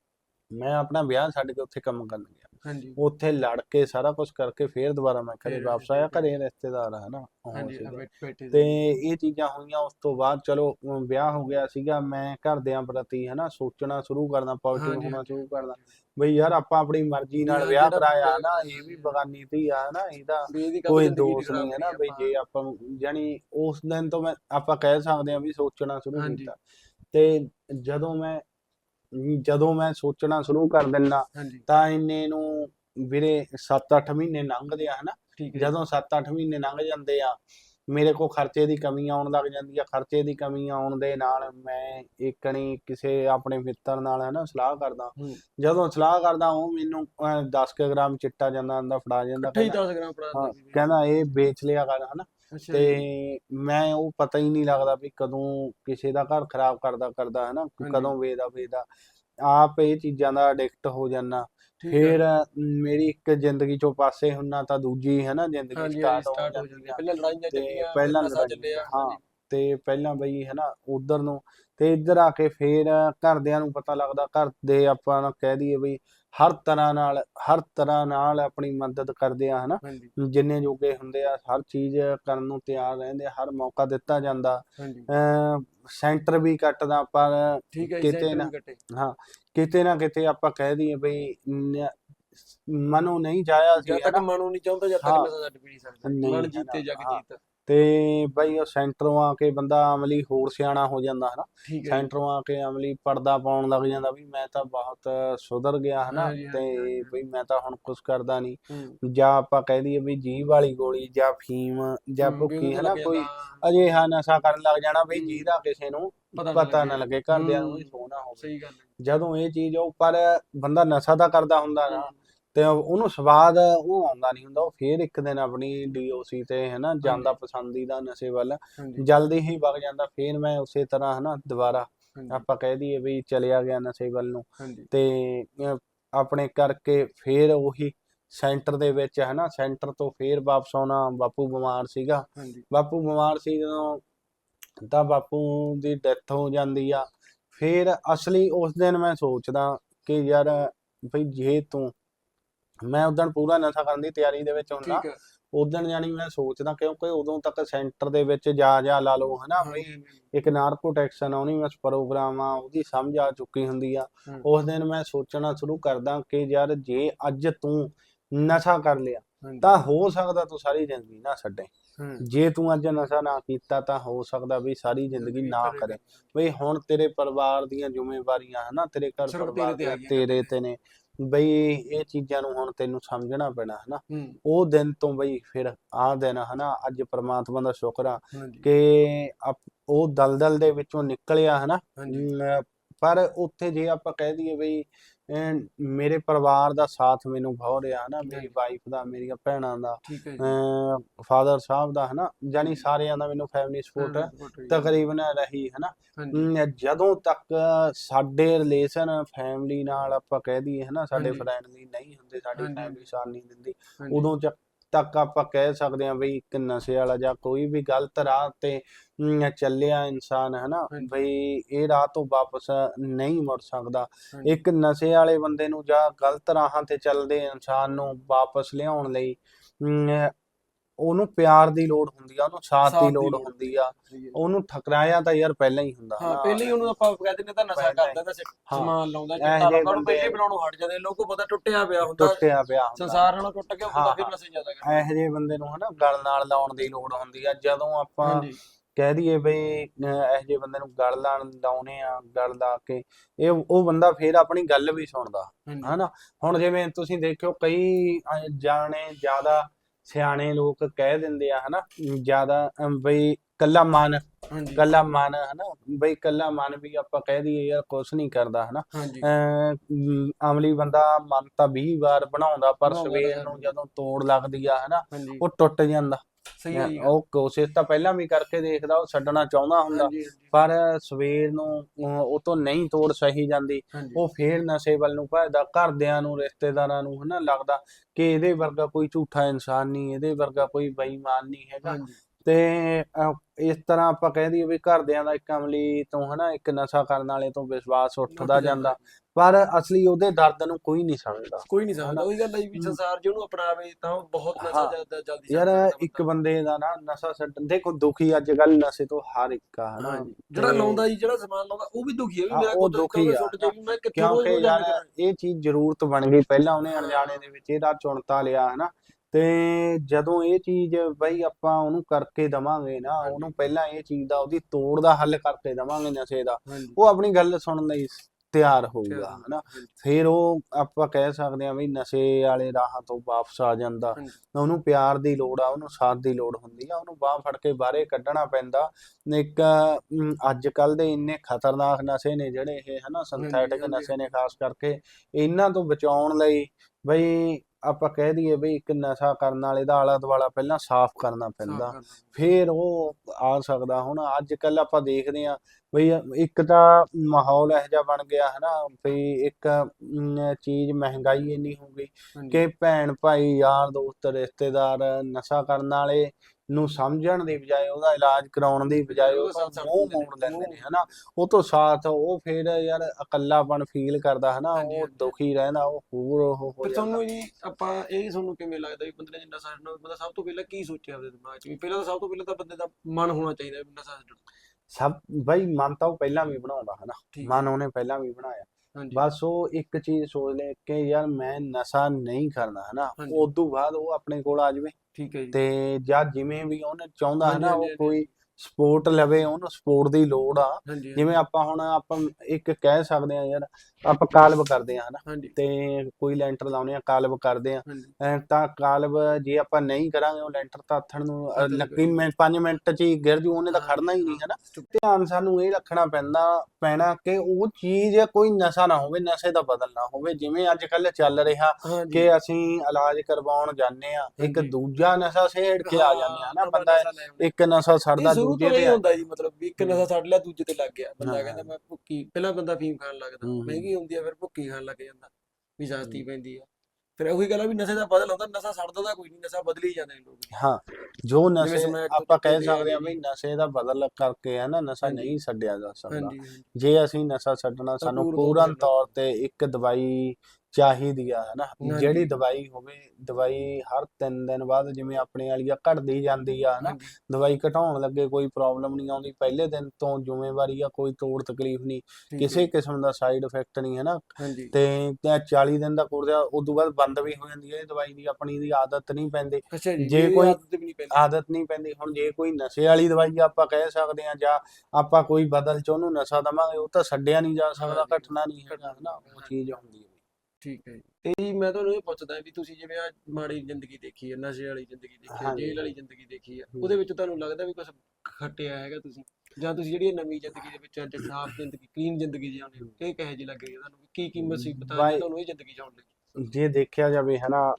ਮੈਂ ਆਪਣਾ ਵਿਆਹ ਛੱਡ ਕੇ ਉੱਥੇ ਕੰਮ ਕਰਨ ਗਿਆ ਹਾਂਜੀ ਉੱਥੇ ਲੜ ਕੇ ਸਾਰਾ ਕੁਝ ਕਰਕੇ ਫੇਰ ਦੁਬਾਰਾ ਮੈਂ ਘਰੇ ਵਾਪਸ ਆਇਆ। ਘਰੇ ਰਿਸ਼ਤੇਦਾਰ ਆ ਹਨਾ ਉਹ ਹਾਂਜੀ ਸੀਗਾ। ਬੈਠ- ਤੇ। ਇਹ ਚੀਜ਼ਾਂ ਹੋਈਆਂ ਉਸ ਤੋਂ ਬਾਅਦ ਚਲੋ ਅਮ, ਵਿਆਹ ਹੋ ਗਿਆ ਸੀਗਾ ਮੈਂ ਘਰਦਿਆਂ ਪ੍ਰਤੀ ਹਨਾ ਸੋਚਣਾ ਸ਼ੁਰੂ ਕਰਨਾ ਪੋਜ਼ਿਟਿਵ ਹਾਂਜੀ, ਹੋਣਾ ਸ਼ੁਰੂ ਕਰਨਾ ਬਈ ਯਾਰ ਆਪਾਂ ਆਪਣੀ ਮਰਜ਼ੀ ਨਾਲ ਵਿਆਹ ਜਿਹੜਾ ਕਰਾਇਆ ਨਾ ਕਰਾਇਆ ਇਹ ਵੀ ਬਗਾਨੀ ਧੀ ਆ ਨਾ ਇਹਦਾ ਕੋਈ ਦੋਸ਼ ਨਹੀਂ ਹੈ ਨਾ ਬਈ। ਜੇ ਆਪਾਂ ਜਾਨੀ ਉਸ ਦਿਨ ਤੋਂ ਮੈਂ ਆਪਾਂ ਕਹਿ ਸਕਦੇ ਹਾਂ ਵੀ ਸੋਚਣਾ ਸ਼ੁਰੂ ਹਾਂਜੀ। ਕੀਤਾ ਤੇ ਜਦੋਂ ਮੈਂ ਜਦੋਂ ਮੈਂ ਸੋਚਣਾ ਸ਼ੁਰੂ ਕਰ ਦਿੰਦਾ ਹਾਂਜੀ। ਤਾਂ ਇੰਨੇ ਨੂੰ ਵੀਰੇ 7-8 ਮਹੀਨੇ ਲੰਘਦੇ ਆ ਹਨਾ? ਠੀਕ ਹੈ। ਜਦੋਂ 7-8 ਮਹੀਨੇ ਲੰਘ ਜਾਂਦੇ ਆ ਮੇਰੇ ਕੋਲ ਖਰਚੇ ਦੀ ਕਮੀ ਆਉਣ ਲੱਗ ਜਾਂਦੀ ਆ ਖਰਚੇ ਦੀ ਕਮੀ ਆਉਣ ਦੇ ਨਾਲ ਮੈਂ ਇੱਕਣੀ ਕਿਸੇ ਆਪਣੇ ਮਿੱਤਰ ਨਾਲ ਹਨਾ ਸਲਾਹ ਕਰਦਾ। ਹੂੰ। ਜਦੋਂ ਸਲਾਹ ਕਰਦਾ ਉਹ ਮੈਨੂੰ 10 ਗ੍ਰਾਮ ਚਿੱਟਾ ਜਾਂਦਾ ਆਂਦਾ ਫੜਾ ਜਾਂਦਾ ਇਕੱਠੇ ਹੀ ਕਹਿੰਦਾ 10 ਗ੍ਰਾਮ ਪੜਾ ਹਾਂ, ਦਿੰਦੇ ਸੀ। ਕਹਿੰਦਾ ਇਹ ਵੇਚ ਲਿਆ ਕਰ ਹਨਾ? ਅੱਛਾ ਤੇ ਮੈਂ ਉਹ ਪਤਾ ਹੀ ਨਹੀਂ ਲੱਗਦਾ ਵੀ ਕਦੋਂ ਕਿਸੇ ਦਾ ਘਰ ਖਰਾਬ ਕਰਦਾ ਕਰਦਾ ਹਨਾ ਹਾਂਜੀ। ਕਦੋਂ ਵੇਚਦਾ ਵੇਚਦਾ ਆਪ ਇਹ ਚੀਜ਼ਾਂ ਦਾ ਐਡਿਕਟ ਹੋ ਜਾਣਾ ਹੈ। ਫਿਰ ਮੇਰੀ ਇੱਕ ਜ਼ਿੰਦਗੀ ਚੋਂ ਪਾਸੇ ਹੁੰਨਾ ਤਾਂ ਦੂਜੀ ਹੈ ਨਾ ਜ਼ਿੰਦਗੀ ਸਟਾਰਟ ਹੋ ਹੋ ਜਾਂਦੀ ਆ ਪਹਿਲਾਂ ਲੜਾਈਆਂ ਚੱਲੀਆਂ ਪਹਿਲਾਂ ਲੜਾਈਆਂ, ਹਾਂ। ਤੇ ਪਹਿਲਾਂ ਬਈ ਹੈ ਨਾ ਉਧਰ ਨੂੰ ਤੇ ਇੱਧਰ ਆ ਕੇ ਫੇਰ ਘਰਦਿਆਂ ਨੂੰ ਪਤਾ ਲੱਗਦਾ ਘਰ ਦੇ ਆਪਾਂ ਨੂੰ ਕਹਿ ਦਈਏ ਬਈ ਹਰ ਤਰ੍ਹਾਂ ਨਾਲ ਹਰ ਤਰ੍ਹਾਂ ਨਾਲ ਆਪਣੀ ਮਦਦ ਕਰਦੇ ਆ ਹਨਾ? ਜਿੰਨੇ ਜੋਗੇ ਹੁੰਦੇ ਆ ਹਰ ਚੀਜ਼ ਕਰਨ ਨੂੰ ਤਿਆਰ ਰਹਿੰਦੇ ਆ ਹਰ ਮੌਕਾ ਦਿੱਤਾ ਜਾਂਦਾ। ਸੈਂਟਰ ਵੀ ਕੱਟਦਾ ਪਰ ਹੈ ਕਿਤੇ ਨਾ ਕੱਟੇ। ਕਿਤੇ ਨਾ ਕਿਤੇ ਆਪਾਂ ਕਹਿ ਦਈਏ ਬਈ ਮਨੋਂ ਨਹੀਂ ਜਾਇਆ ਸੀ ਜਦ ਤੱਕ ਮਨੋਂ ਨਹੀਂ ਚਾਹੁੰਦਾ ਜਦ ਤੱਕ ਹਾਂ। ਛੱਡ ਵੀ ਨਹੀਂ ਸਕਦਾ। ਮਨ ਹੈ ਜੀਤੇ ਜਗ ਹਾਂ। ਜੀਤ। ਤੇ ਬਈ ਉਹ ਸੈਂਟਰੋਂ ਆ ਕੇ ਬੰਦਾ ਅਮਲੀ ਹੋਰ ਸਿਆਣਾ ਹੋ ਜਾਂਦਾ ਹਨਾ ਠੀਕ ਹੈ। ਸੈਂਟਰੋਂ ਆ ਕੇ ਅਮਲੀ ਪਰਦਾ ਪਾਉਣ ਲੱਗ ਜਾਂਦਾ ਵੀ ਮੈਂ ਤਾਂ ਬਹੁਤ ਸੁਧਰ ਗਿਆ ਹਨਾ ਹਾਂਜੀ, ਹਾਂਜੀ, ਤੇ। ਬਈ ਮੈਂ ਤਾਂ ਹੁਣ ਕੁਝ ਕਰਦਾ ਨਹੀਂ ਹੂੰ। ਜਾਂ ਆਪਾਂ ਕਹਿ ਦਈਏ ਵੀ ਜੀਭ ਵਾਲੀ ਗੋਲੀ ਜਾਂ ਫੀਮ ਜਾਂ ਹੂੰ, ਵੀ ਭੁੱਕੀ ਉਹਨੂੰ ਹਨਾ ਲੱਗ ਕੋਈ ਜਾਂਦਾ, ਅਜਿਹਾ ਨਸ਼ਾ ਕਰਨ ਲੱਗ ਜਾਣਾ ਬਈ ਹੂੰ। ਜਿਹਦਾ ਕਿਸੇ ਨੂੰ ਪਤਾ ਪਤਾ ਨਾ ਲੱਗੇ ਘਰਦਿਆਂ ਨੂੰ ਵੀ ਹੂੰ। ਸੋਹਣਾ ਹੋਵੇ ਸਹੀ ਗੱਲ ਹੈ ਜਦੋਂ ਇਹ ਚੀਜ਼ ਉਹ ਪਰ ਬੰਦਾ ਨਸ਼ਾ ਤਾਂ ਕਰਦਾ ਹੁੰਦਾ ਨਾ ਹੂੰ। ਤੇ ਉਹਨੂੰ ਸਵਾਦ ਉਹ ਆਉਂਦਾ ਨਹੀਂ ਹੁੰਦਾ ਉਹ ਫੇਰ ਇੱਕ ਦਿਨ ਆਪਣੀ ਡੀਓਸੀ ਤੇ ਹਨਾ ਜਾਂਦਾ ਪਸੰਦੀਦਾ ਨਸ਼ੇ ਵੱਲ ਹਾਂਜੀ। ਜਲਦੀ ਹੀ ਵਗ ਜਾਂਦਾ ਫੇਰ ਮੈਂ ਉਸੇ ਤਰ੍ਹਾਂ ਹਨਾ ਦੁਬਾਰਾ ਹਾਂਜੀ। ਆਪਾਂ ਕਹਿ ਦਈਏ ਵੀ ਚਲਿਆ ਗਿਆ ਨਸ਼ੇ ਵੱਲ ਨੂੰ। ਹਾਂਜੀ। ਤੇ ਅਹ, ਆਪਣੇ ਕਰਕੇ ਫੇਰ ਉਹੀ ਸੈਂਟਰ ਦੇ ਵਿੱਚ ਹਨਾ ਸੈਂਟਰ ਤੋਂ ਫੇਰ ਵਾਪਸ ਆਉਣਾ ਬਾਪੂ ਬਿਮਾਰ ਸੀਗਾ। ਹਾਂਜੀ। ਬਾਪੂ ਬਿਮਾਰ ਸੀ ਜਦੋਂ ਤਾਂ ਬਾਪੂ ਦੀ ਡੈਥ ਹੋ ਜਾਂਦੀ ਆ। ਫੇਰ ਅਸਲੀ ਉਸ ਦਿਨ ਮੈਂ ਸੋਚਦਾ ਕਿ ਯਾਰ ਭਈ ਜੇ ਤੂੰ ਮੈਂ ਉਦੋਂ ਪੂਰਾ ਨਸ਼ਾ ਕਰਨ ਦੀ ਤਿਆਰੀ ਦੇ ਵਿੱਚ ਹੁੰਦਾ। ਠੀਕ ਹੈ ਉਦੋਂ ਜਾਨੀ ਮੈਂ ਸੋਚਦਾ ਕਿਉਂਕਿ ਉਦੋਂ ਤੱਕ ਸੈਂਟਰ ਦੇ ਵਿੱਚ ਜਾ ਜਾ ਲਾ ਲਓ ਹਨਾ ਹਾਂਜੀ। ਇੱਕ ਨਾਰਕੋਟੈਕਸ ਅਨੋਨਿਮਸ ਪ੍ਰੋਗਰਾਮ ਆ ਉਹਦੀ ਸਮਝ ਆ ਚੁੱਕੀ ਹੁੰਦੀ ਆ। ਉਸ ਦਿਨ ਮੈਂ ਸੋਚਣਾ ਸ਼ੁਰੂ ਕਰਦਾ ਕਿ ਯਾਰ ਜੇ ਅੱਜ ਤੂੰ ਨਸ਼ਾ ਕਰ ਲਿਆ ਤਾਂ ਹੋ ਸਕਦਾ ਤੂੰ ਸਾਰੀ ਜ਼ਿੰਦਗੀ ਨਾ ਛੱਡੇ। ਜੇ ਤੂੰ ਅੱਜ ਨਸ਼ਾ ਨਾ ਕੀਤਾ ਤਾਂ ਹੋ ਸਕਦਾ ਵੀ ਸਾਰੀ ਜ਼ਿੰਦਗੀ ਨਾ ਕਰੇ। ਬਈ ਹੁਣ ਤੇਰੇ ਪਰਿਵਾਰ ਦੀਆਂ ਜ਼ਿੰਮੇਵਾਰੀਆਂ ਹਨਾ ਤੇਰੇ ਘਰ ਪਰਿਵਾਰ। ਤੇਰੇ ਤੇ ਨੇ। ਬਈ ਇਹ ਚੀਜ਼ਾਂ ਨੂੰ ਹੁਣ ਤੈਨੂੰ ਸਮਝਣਾ ਪੈਣਾ ਹਨਾ? ਉਹ ਦਿਨ ਤੋਂ ਬਈ ਫਿਰ ਆ ਦਿਨ ਹਨਾ? ਅੱਜ ਪ੍ਰਮਾਤਮਾ ਦਾ ਸ਼ੁਕਰ ਆ ਕਿ ਉਹ ਦਲਦਲ ਦੇ ਵਿੱਚੋਂ ਨਿਕਲਿਆ ਹਨਾ? ਪਰ ਉੱਥੇ ਜੇ ਆਪਾਂ ਕਹਿ ਦਈਏ ਬਈ ਮੇਰੇ ਪਰਿਵਾਰ ਦਾ ਸਾਥ ਮੈਨੂੰ ਬਹੁਤ ਰਿਹਾ ਹਨਾ ਮੇਰੀ। ਵਾਈਫ ਦਾ ਮੇਰੀਆਂ ਭੈਣਾਂ ਦਾ ਫਾਦਰ ਸਾਹਿਬ ਦਾ ਹਨਾ ਜਾਨੀ ਸਾਰਿਆਂ ਦਾ ਮੈਨੂੰ ਫੈਮਿਲੀ ਸਪੋਰਟ। ਤਕਰੀਬਨ ਰਹੀ ਹਨਾ ਜਦੋਂ ਤੱਕ ਸਾਡੇ ਰਿਲੇਸ਼ਨ ਫੈਮਿਲੀ ਨਾਲ ਆਪਾਂ ਕਹਿ ਦਈਏ ਹਨਾ ਸਾਡੇ ਹਾਂਜੀ। ਫਰੈਂਡ ਦੀ ਨਹੀਂ ਹੁੰਦੇ ਸਾਡੀ ਫੈਮਿਲੀ ਸਾਥ ਨਹੀਂ ਦਿੰਦੀ ਉਦੋਂ ਚ- ਤੱਕ ਆਪਾਂ ਕਹਿ ਸਕਦੇ ਹਾਂ ਬਈ ਇੱਕ ਨਸ਼ੇ ਵਾਲਾ ਜਾਂ ਕੋਈ ਵੀ ਗਲਤ ਰਾਹ ਤੇ ਚੱਲਿਆ ਇਨਸਾਨ ਹਨਾ? ਹਾਂਜੀ। ਬਈ ਇਹ ਰਾਹ ਤੋਂ ਵਾਪਸ ਨਹੀਂ ਮੁੜ ਸਕਦਾ। ਇੱਕ ਨਸ਼ੇ ਵਾਲੇ ਬੰਦੇ ਨੂੰ ਜਾਂ ਗਲਤ ਰਾਹਾਂ ਤੇ ਚੱਲਦੇ ਇਨਸਾਨ ਨੂੰ ਵਾਪਸ ਲਿਆਉਣ ਲਈ ਉਹਨੂੰ ਪਿਆਰ ਦੀ ਲੋੜ ਹੁੰਦੀ ਆ ਉਹਨੂੰ ਸਾਥ ਦੀ ਲੋੜ ਹੁੰਦੀ ਆ। ਉਹਨੂੰ ਠਕਰਾਇਆ ਤਾਂ ਯਾਰ ਪਹਿਲਾਂ ਹੀ ਹੁੰਦਾ ਹਾਂ। ਪਹਿਲੇ ਹੀ ਉਹਨੂੰ ਆਪਾਂ ਕਹਿ ਦਿੰਦੇ ਤਾਂ ਨਸ਼ਾ। ਕਰਦਾ ਤਾਂ। ਸਮਾਨ ਲਾਉਂਦਾ ਨੂੰ ਬੰਦੇ- ਪਹਿਲੇ ਬਣਾਉਣੋਂ ਹਟ ਜਾਂਦੇ ਲੋਕੋ ਪਤਾ ਟੁੱਟਿਆ ਪਿਆ ਹੁੰਦਾ ਟੁੱਟਿਆ ਪਿਆ ਹੁੰਦਾ ਸੰਸਾਰ ਨਾਲੋਂ ਟੁੱਟ ਕੇ ਬੰਦਾ ਹਾਂ, ਫਿਰ। ਨਸ਼ੇ ਜ਼ਿਆਦਾ ਕਰਦਾ ਇਹੋ ਜਿਹੇ ਬੰਦੇ ਨੂੰ ਹਨਾ ਗਲ ਨਾਲ ਲਾਉਣ ਦੀ ਲੋੜ ਹੁੰਦੀ ਆ ਜਦੋਂ ਆਪਾਂ ਕਹਿ ਦਈਏ ਬਈ ਇਹੋ ਜਿਹੇ ਬੰਦੇ ਨੂੰ ਗਲ ਲਾਣ ਲਾਉਨੇ ਆ ਗਲ ਲਾ ਕੇ ਇਹ ਉਹ ਬੰਦਾ ਫੇਰ ਆਪਣੀ ਗੱਲ ਵੀ ਸੁਣਦਾ ਹਨਾ ਹੁਣ ਜਿਵੇਂ ਤੁਸੀਂ ਦੇਖਿਓ ਕਈ ਜਾਣੇ ਜ਼ਿਆਦਾ ਸਿਆਣੇ ਲੋਕ ਕਹਿ ਦਿੰਦੇ ਆ ਹਨਾ ਜ਼ਿਆਦਾ ਬਈ ਕੱਲਾ ਮਨ ਕੱਲਾ ਮਨ ਹਨਾ ਬਈ ਕੱਲਾ ਮਨ ਵੀ ਆਪਾਂ ਕਹਿ ਦਈਏ ਯਾਰ ਕੁਛ ਨਹੀਂ ਕਰਦਾ ਹਨਾ। ਅਮਲੀ ਬੰਦਾ ਮਨ ਤਾਂ 20 ਵਾਰ ਬਣਾਉਂਦਾ ਪਰ ਸਵੇਰ ਨੂੰ ਜਦੋਂ ਤੋੜ ਲੱਗਦੀ ਆ ਹਨਾ ਉਹ ਟੁੱਟ ਜਾਂਦਾ। ਸਹੀ ਹੈ ਜੀ ਉਹ ਕੋਸ਼ਿਸ਼ ਤਾਂ ਪਹਿਲਾਂ ਵੀ ਕਰਕੇ ਦੇਖਦਾ ਉਹ ਛੱਡਣਾ ਚਾਹੁੰਦਾ ਹੁੰਦਾ ਹਾਂਜੀ ਹਾਂਜੀ, ਪਰ ਸਵੇਰ ਨੂੰ ਅਹ ਉਹ ਤੋਂ ਨਹੀਂ ਤੋੜ ਸਹੀ ਜਾਂਦੀ। ਹਾਂਜੀ। ਉਹ ਫੇਰ ਨਸ਼ੇ ਵੱਲ ਨੂੰ ਭੱਜਦਾ ਘਰਦਿਆਂ ਨੂੰ ਰਿਸ਼ਤੇਦਾਰਾਂ ਨੂੰ ਹਨਾ ਲੱਗਦਾ ਕਿ ਇਹਦੇ ਵਰਗਾ ਕੋਈ ਝੂਠਾ ਇਨਸਾਨ ਨਹੀਂ ਇਹਦੇ ਵਰਗਾ ਕੋਈ ਬੇਈਮਾਨ ਨਹੀਂ ਹੈਗਾ। ਹਾਂਜੀ। ਤੇ ਇਸ ਤਰ੍ਹਾਂ ਆਪਾਂ ਕਹਿ ਦਈਏ ਵੀ ਘਰਦਿਆਂ ਦਾ ਇੱਕ ਅਮਲੀ ਤੋਂ ਹਨਾ ਇੱਕ ਨਸ਼ਾ ਕਰਨ ਵਾਲੇ ਤੋਂ ਵਿਸ਼ਵਾਸ ਉੱਠਦਾ ਜਾਂਦਾ। ਪਰ ਅਸਲੀ ਉਹਦੇ ਦਰਦ ਨੂੰ ਕੋਈ ਨਹੀਂ ਸਮਝਦਾ। ਕੋਈ ਨਹੀਂ ਸਮਝਦਾ। ਉਹੀ ਗੱਲ ਹੈ ਵੀ। ਸੰਸਾਰ ਜੇ ਉਹਨੂੰ ਅਪਣਾਵੇ ਤਾਂ ਉਹ ਬਹੁਤ ਨਸ਼ਾ। ਜ਼ਿਆਦਾ ਜਲਦੀ ਯਾਰ ਇੱਕ ਬੰਦਾ। ਦਾ ਨਾ ਨਸ਼ਾ ਛੱਡਣ ਦੇਖੋ ਦੁਖੀ ਅੱਜ ਕੱਲ ਨਸ਼ੇ ਤੋਂ ਹਰ ਇੱਕ ਆ ਹਨਾ? ਜਿਹੜਾ ਲਾਉਂਦਾ ਜੀ ਜਿਹੜਾ ਸਮਾਨ ਲਾਉਂਦਾ ਉਹ ਵੀ ਦੁਖੀ ਹੈ ਵੀ ਮੇਰਾ ਉਹ ਕੋਲ। ਸੁੱਟ ਜੇ ਮੈਂ ਕਿੱਥੋਂ ਜਾਣਾ ਇਹ ਚੀਜ਼ ਜ਼ਰੂਰਤ ਬਣ ਗਈ ਪਹਿਲਾਂ ਉਹਨੇ ਅਣਜਾਣੇ ਦੇ ਵਿੱਚ ਇਹਦਾ ਚੁਣਤਾ ਲਿਆ ਹਨਾ? ਤੇ ਜਦੋਂ ਇਹ ਚੀਜ਼ ਬਈ ਆਪਾਂ ਉਹਨੂੰ ਕਰਕੇ ਦਵਾਂਗੇ ਨਾ। ਉਹਨੂੰ ਪਹਿਲਾਂ ਇਹ ਚੀਜ਼ ਦਾ ਉਹਦੀ ਤੋੜ ਦਾ ਹੱਲ ਕਰਕੇ ਦਵਾਂਗੇ ਨਸ਼ੇ ਦਾ ਉਹ ਆਪਣੀ ਗੱਲ ਸੁਣਨ ਲਈ ਤਿਆਰ ਹੋਊਗਾ ਹਨਾ। ਫਿਰ ਉਹ ਆਪਾਂ ਕਹਿ ਸਕਦੇ ਹਾਂ ਵੀ ਨਸ਼ੇ ਵਾਲੇ ਰਾਹਾਂ ਤੋਂ ਵਾਪਸ ਆ ਜਾਂਦਾ। ਉਹਨੂੰ ਪਿਆਰ ਦੀ ਲੋੜ ਆ ਉਹਨੂੰ ਸਾਥ ਦੀ ਲੋੜ ਹੁੰਦੀ ਆ ਉਹਨੂੰ ਬਾਹ ਫੜ ਕੇ ਬਾਹਰੇ ਕੱਢਣਾ ਪੈਂਦਾ ਇੱਕ ਅੱਜ ਕੱਲ ਦੇ ਇੰਨੇ ਖਤਰਨਾਕ ਨਸ਼ੇ ਨੇ ਜਿਹੜੇ ਇਹ ਹਨਾ ਸਿੰਥੈਟਿਕ। ਨਸ਼ੇ ਨੇ ਖਾਸ ਕਰਕੇ ਇਹਨਾਂ ਤੋਂ ਬਚਾਉਣ ਲਈ ਬਈ ਆਪਾਂ ਕਹਿ ਦਈਏ ਬਈ ਇੱਕ ਨਸ਼ਾ ਕਰਨ ਵਾਲੇ ਦਾ ਆਲਾ ਦੁਆਲਾ ਪਹਿਲਾਂ ਸਾਫ਼ ਕਰਨਾ ਪੈਂਦਾ। ਫੇਰ ਉਹ ਆ ਸਕਦਾ। ਹੁਣ ਅੱਜ ਕੱਲ ਆਪਾਂ ਦੇਖਦੇ ਆ ਬਈ ਇੱਕ ਤਾਂ ਮਾਹੌਲ ਇਹੋ ਜਿਹਾ ਬਣ ਗਿਆ ਹਨਾ ਵੀ ਇੱਕ ਚੀਜ਼ ਮਹਿੰਗਾਈ ਇੰਨੀ ਹੋ ਗਈ ਕਿ ਭੈਣ ਭਾਈ ਯਾਰ ਦੋਸਤ ਰਿਸ਼ਤੇਦਾਰ ਨਸ਼ਾ ਕਰਨ ਵਾਲੇ ਨੂੰ ਸਮਝਣ ਦੀ ਬਜਾਏ ਉਹਦਾ ਇਲਾਜ ਕਰਾਉਣ ਦੀ ਬਜਾਏ ਉਹ ਸਾਥ ਮੂੰਹ ਮੋੜ ਲੈਂਦੇ ਨੇ। ਹਨਾ? ਉਹ ਤੋਂ ਸਾਥ ਉਹ ਫਿਰ ਯਾਰ ਇਕੱਲਾਪਨ ਫੀਲ ਕਰਦਾ ਹਨਾ? ਉਹ। ਦੁਖੀ ਰਹਿੰਦਾ ਉਹ ਹੋਰ ਉਹ ਹੋ ਜਾਂਦਾ। ਤੁਹਾਨੂੰ ਜੀ ਆਪਾਂ ਇਹ ਤੁਹਾਨੂੰ ਕਿਵੇਂ ਲੱਗਦਾ ਵੀ ਬੰਦੇ ਨੇ ਨਸ਼ਾ ਛੱਡਣਾ ਬੰਦਾ ਸਭ ਤੋਂ ਪਹਿਲਾਂ ਕੀ ਸੋਚਿਆ ਆਪਦੇ ਦਿਮਾਗ 'ਚ ਵੀ ਪਹਿਲਾਂ ਤਾਂ ਸਭ ਤੋਂ ਪਹਿਲਾਂ ਤਾਂ ਬੰਦੇ ਦਾ ਮਨ ਹੋਣਾ ਚਾਹੀਦਾ ਵੀ ਨਸ਼ਾ ਛੱਡਣਾ ਸਭ ਬਈ ਮਨ ਤਾਂ ਉਹ ਪਹਿਲਾਂ ਵੀ ਬਣਾਉਂਦਾ ਹਨਾ? ਮਨ ਉਹਨੇ ਪਹਿਲਾਂ ਵੀ ਬਣਾਇਆ। ਬਸ ਉਹ ਇੱਕ ਚੀਜ਼ ਸੋਚ ਲੈ ਕਿ ਯਾਰ ਮੈਂ ਨਸ਼ਾ ਨਹੀਂ ਕਰਨਾ ਹਨਾ। ਉਸ ਤੋਂ ਬਾਅਦ ਉਹ ਆਪਣੇ ਕੋਲ ਆ ਜਾਵੇ ਠੀਕ ਹੈ ਜੀ ਤੇ ਜਾਂ ਜਿਵੇਂ ਵੀ ਉਹਨੇ ਚਾਹੁੰਦਾ ਹਨਾ ਉਹ। ਕੋਈ ਸਪੋਰਟ ਲਵੇ ਉਹਨੂੰ ਸਪੋਰਟ ਦੀ ਲੋੜ ਆ। ਹਾਂਜੀ ਜਿਵੇਂ ਆਪਾਂ ਹੁਣ ਆਪਾਂ ਇੱਕ ਕਹਿ ਸਕਦੇ ਆ ਯਾਰ ਆਪਾਂ ਕਾਲਬ ਕਰਦੇ ਆ ਹਨਾ। ਹਾਂਜੀ। ਤੇ ਕੋਈ ਲੈਂਟਰ ਲਾਉਨੇ ਆ ਕਾਲਬ ਕਰਦੇ ਆ ਹਾਂਜੀ। ਤਾਂ ਕਾਲਬ ਜੇ ਆਪਾਂ ਨਹੀਂ ਕਰਾਂਗੇ ਉਹ ਲੈਂਟਰ ਤਾਂ ਆਥਣ ਨੂੰ ਅਹ, ਲੱਗੀ ਮਿੰਟ 5 ਮਿੰਟ ਚ ਹੀ ਗਿਰ ਜੂ ਉਹਨੇ ਤਾਂ ਖੜਨਾ ਹੀ ਨਹੀਂ ਹਨਾ। ਧਿਆਨ ਸਾਨੂੰ ਇਹ ਰੱਖਣਾ ਪੈਂਦਾ ਪੈਣਾ ਕਿ ਉਹ ਚੀਜ਼ ਕੋਈ ਨਸ਼ਾ ਨਾ ਹੋਵੇ ਨਸ਼ੇ ਦਾ ਬਦਲ ਨਾ ਹੋਵੇ। ਜਿਵੇਂ ਅੱਜ ਕੱਲ ਚੱਲ ਰਿਹਾ ਹਾਂਜੀ। ਕਿ ਅਸੀਂ ਇਲਾਜ ਕਰਵਾਉਣ ਜਾਂਦੇ ਆ ਇੱਕ ਹਾਂਜੀ। ਦੂਜਾ ਨਸ਼ਾ ਛੇੜ ਕੇ ਆ ਜਾਂਦੇ ਆ ਨਾ ਬੰਦਾ ਇੱਕ ਨਸ਼ਾ ਛੱਡਦਾ ਸ਼ੁਰੂ ਤੋਂ ਆ ਹੁੰਦਾ ਜੀ ਮਤਲਬ ਵੀ ਇੱਕ ਨਸ਼ਾ ਛੱਡ ਲਿਆ ਦੂਜੇ ਤੇ ਲੱਗ ਗਿਆ। ਬੰਦਾ ਹਾਂ। ਕਹਿੰਦਾ ਮੈਂ ਭੁੱਕੀ ਪਹਿਲਾਂ ਬੰਦਾ ਫੀਮ ਖਾਣ ਲੱਗਦਾ ਹੂੰ। ਮਹਿੰਗੀ ਹੁੰਦੀ ਆ ਫਿਰ ਭੁੱਕੀ ਖਾਣ ਲੱਗ ਜਾਂਦਾ। ਵੀ ਸਸਤੀ ਪੈਂਦੀ ਆ। ਫਿਰ ਉਹੀ ਗੱਲ ਆ ਵੀ ਨਸ਼ੇ ਦਾ ਬਦਲ ਹੁੰਦਾ ਨਸ਼ਾ ਛੱਡਦਾ ਤਾਂ ਕੋਈ ਨਹੀਂ ਨਸ਼ਾ ਬਦਲ ਹੀ ਜਾਂਦੇ ਨੇ ਲੋਕ ਹਾਂ ਜੋ ਨਸ਼ੇ ਆਪਾਂ ਕਹਿ ਸਕਦੇ ਆ ਆ ਵੀ ਨਸ਼ੇ ਦਾ ਬਦਲ ਕਰਕੇ ਹੈ ਨਾ ਨਸ਼ਾ। ਨਹੀਂ ਛੱਡਿਆ ਜਾ ਸਕਦਾ। ਜੇ ਅਸੀਂ ਨਸ਼ਾ ਛੱਡਣਾ ਸਾਨੂੰ ਪੂਰਨ ਤੌਰ ਤੇ ਇੱਕ ਦਵਾਈ ਚਾਹੀਦੀ ਆ ਹਨਾ। ਜਿਹੜੀ ਦਵਾਈ ਹੋਵੇ ਦਵਾਈ ਹਰ 3 ਦਿਨ ਬਾਅਦ ਜਿਵੇਂ ਆਪਣੇ ਵਾਲੀ ਆ ਘਟਦੀ ਜਾਂਦੀ ਆ ਹਨਾ? ਦਵਾਈ ਘਟਾਉਣ ਲੱਗੇ ਕੋਈ ਪ੍ਰੋਬਲਮ ਨਹੀਂ ਆਉਂਦੀ ਪਹਿਲੇ ਦਿਨ ਤੋਂ ਜ਼ਿੰਮੇਵਾਰੀ ਆ ਕੋਈ ਤੋੜ ਤਕਲੀਫ ਨਹੀਂ ਕਿਸੇ ਕਿਸਮ ਦਾ ਸਾਈਡ ਇਫੈਕਟ ਨਹੀਂ ਹੈ ਨਾ ਹਾਂਜੀ। ਤੇ ਤੇ 40 ਦਿਨ ਦਾ ਕੋਰਸ ਆ ਉਸ ਤੋਂ ਬਾਅਦ ਬੰਦ ਵੀ ਹੋ ਜਾਂਦੀ ਹੈ ਇਹ ਦਵਾਈ ਦੀ ਆਪਣੀ ਦੀ ਆਦਤ ਨਹੀਂ ਪੈਂਦੀ। ਜੀ ਕੋਈ ਆਦਤ ਨਹੀਂ ਪੈਂਦੀ। ਹੁਣ ਜੇ ਕੋਈ ਨਸ਼ੇ ਵਾਲੀ ਦਵਾਈ ਆਪਾਂ ਕਹਿ ਸਕਦੇ ਆ ਜਾਂ ਆਪਾਂ ਕੋਈ ਬਦਲ ਚ ਉਹਨੂੰ ਨਸ਼ਾ ਦਵਾਂਗੇ ਉਹ ਤਾਂ ਛੱਡਿਆ ਨਹੀਂ ਜਾ ਸਕਦਾ ਘਟਣਾ ਨਹੀਂ ਹੈਗਾ ਹਨਾ? ਉਹ। ਚੀਜ਼ ਹੁੰਦੀ ਠੀਕ ਹੈ ਜੀ। ਤੇ ਜੀ ਮੈਂ ਤੁਹਾਨੂੰ ਇਹ ਪੁੱਛਦਾ ਵੀ ਤੁਸੀਂ ਜਿਵੇਂ ਆ ਮਾੜੀ ਜ਼ਿੰਦਗੀ ਦੇਖੀ ਹੈ ਨਸ਼ੇ ਵਾਲੀ ਜ਼ਿੰਦਗੀ ਦੇਖੀ ਹੈ ਹਾਂਜੀ। ਜੇਲ੍ਹ ਵਾਲੀ ਜ਼ਿੰਦਗੀ ਦੇਖੀ ਹੈ। ਉਹਦੇ ਵਿੱਚ ਤੁਹਾਨੂੰ ਲੱਗਦਾ ਵੀ ਕੁਝ ਖੱਟਿਆ ਹੈਗਾ ਤੁਸੀਂ? ਜਾਂ ਤੁਸੀਂ ਜਿਹੜੀ ਇਹ ਨਵੀਂ ਜ਼ਿੰਦਗੀ ਦੇ ਵਿੱਚ ਅੱਜ ਸਾਫ਼ ਜ਼ਿੰਦਗੀ ਕਲੀਨ ਜ਼ਿੰਦਗੀ ਜਿਉਂਦੇ ਹੋ ਇਹ ਕਿਹੋ ਜਿਹੀ ਲੱਗ ਰਹੀ ਹੈ ਤੁਹਾਨੂੰ? ਕੀ ਕੀ ਮੁਸੀਬਤਾਂ ਬਾਈ- ਨੇ ਤੁਹਾਨੂੰ ਇਹ ਜ਼ਿੰਦਗੀ ਜਿਉਣ ਲਈ? ਜੇ ਦੇਖਿਆ ਜਾਵੇ ਹਨਾ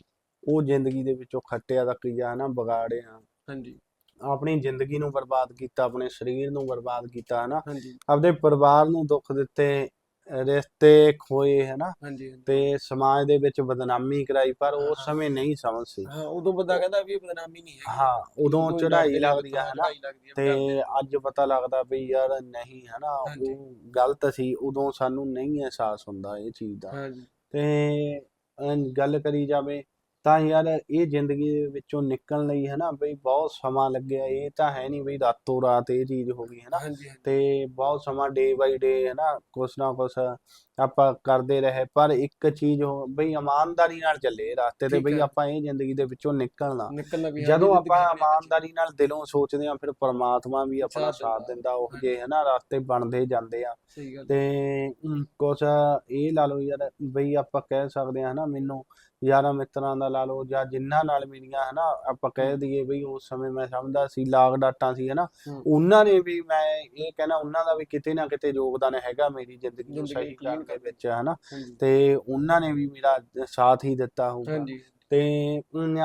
ਉਹ ਜ਼ਿੰਦਗੀ ਦੇ ਵਿੱਚੋਂ ਖੱਟਿਆ ਦਾ ਕੀ ਆ ਹਨਾ ਵਿਗਾੜਿਆ। ਹਾਂਜੀ। ਆਪਣੀ ਜ਼ਿੰਦਗੀ ਨੂੰ ਬਰਬਾਦ ਕੀਤਾ ਆਪਣੇ ਸਰੀਰ ਨੂੰ ਬਰਬਾਦ ਕੀਤਾ ਹਨਾ। ਹਾਂਜੀ। ਆਪਦੇ ਪਰਿਵਾਰ ਨੂੰ ਦੁੱਖ ਦਿੱਤੇ ਰਿਸ਼ਤੇ ਖੋਏ ਹਾਂਜੀ ਹਾਂਜੀ। ਤੇ ਸਮਾਜ ਦੇ ਵਿੱਚ ਬਦਨਾਮੀ ਕਰਾਈ ਪਰ ਉਸ ਹਾਂ। ਸਮੇਂ ਨਹੀਂ ਸਮਝ ਸੀ ਹਾਂ ਉਦੋਂ ਬੰਦਾ ਕਹਿੰਦਾ ਵੀ ਇਹ ਬਦਨਾਮੀ ਨਹੀਂ ਹੈ ਹਾਂ ਉਦੋਂ ਚੜ੍ਹਾਈ ਲੱਗਦੀ ਆ ਲੱਗਦੀ ਆ ਤੇ ਅੱਜ ਪਤਾ ਲੱਗਦਾ ਵੀ ਯਾਰ ਨਹੀਂ ਹਨਾ? ਹਾਂਜੀ। ਉਹ ਗਲਤ ਸੀ ਉਦੋਂ ਸਾਨੂੰ ਨਹੀਂ ਅਹਿਸਾਸ ਹੁੰਦਾ ਇਹ ਚੀਜ਼ ਦਾ। ਹਾਂਜੀ। ਤੇ ਗੱਲ ਕਰੀ ਜਾਵੇ ਤਾਂ ਯਾਰ ਇਹ ਜ਼ਿੰਦਗੀ ਦੇ ਵਿੱਚੋਂ ਨਿਕਲਣ ਲਈ ਹਨਾ ਬਈ ਬਹੁਤ ਸਮਾਂ ਲੱਗਿਆ ਇਹ ਤਾਂ ਹੈ ਨਹੀਂ ਬਈ ਰਾਤੋਂ ਰਾਤ ਇਹ ਚੀਜ਼ ਹੋ ਗਈ ਹਾਂਜੀ ਹਾਂਜੀ। ਤੇ ਬਹੁਤ ਸਮਾਂ ਡੇ ਬਾਈ ਡੇ ਹਨਾ ਕੁਛ ਨਾ ਕੁਛ ਆਪਾਂ ਕਰਦੇ ਰਹੇ ਪਰ ਇੱਕ ਚੀਜ਼ ਹੋ ਬਈ ਇਮਾਨਦਾਰੀ ਨਾਲ ਚੱਲੇ ਰਸਤੇ ਤੇ ਬਈ ਹੈ। ਆਪਾਂ ਇਹ ਜ਼ਿੰਦਗੀ ਦੇ ਵਿੱਚੋਂ ਨਿਕਲਣਾ ਜਦੋਂ ਆਪਾਂ। ਇਮਾਨਦਾਰੀ ਨਾਲ ਦਿਲੋਂ ਸੋਚਦੇ ਹਾਂ ਫਿਰ ਪ੍ਰਮਾਤਮਾ ਵੀ ਆਪਣਾ ਸਾਥ ਦਿੰਦਾ। ਉਹ ਜੇ ਹਨਾ ਰਸਤੇ ਬਣਦੇ ਜਾਂਦੇ ਆ ਤੇ ਕੁਛ ਇਹ ਲਾ ਲਓ ਯਾਰ ਬਈ ਆਪਾਂ ਕਹਿ ਸਕਦੇ ਹਾਂ ਹਨਾ ਮੈਨੂੰ ਯਾਰਾਂ ਮਿੱਤਰਾਂ ਦਾ ਲਾ ਲਓ ਜਾਂ ਜਿਨ੍ਹਾਂ ਨਾਲ ਮੇਰੀਆਂ ਹਨਾ ਆਪਾਂ ਕਹਿ ਦਈਏ ਬਈ ਉਸ ਸਮੇਂ ਮੈਂ ਸਮਝਦਾ ਸੀ ਲਾਗ ਡਾਟਾਂ ਸੀ ਹਨਾ ਹੂੰ। ਉਹਨਾਂ ਨੇ ਵੀ ਮੈਂ ਇਹ ਕਹਿਣਾ ਉਹਨਾਂ ਦਾ ਵੀ ਕਿਤੇ ਨਾ ਕਿਤੇ ਯੋਗਦਾਨ ਹੈਗਾ ਮੇਰੀ ਜ਼ਿੰਦਗੀ ਨੂੰ ਸਹੀ ਕਰਨ ਦੇ ਵਿੱਚ ਹਨਾ। ਤੇ ਉਹਨਾਂ ਨੇ ਵੀ ਮੇਰਾ ਸਾਥ ਹੀ ਦਿੱਤਾ ਹੋਊਗਾ। ਹਾਂਜੀ। ਤੇ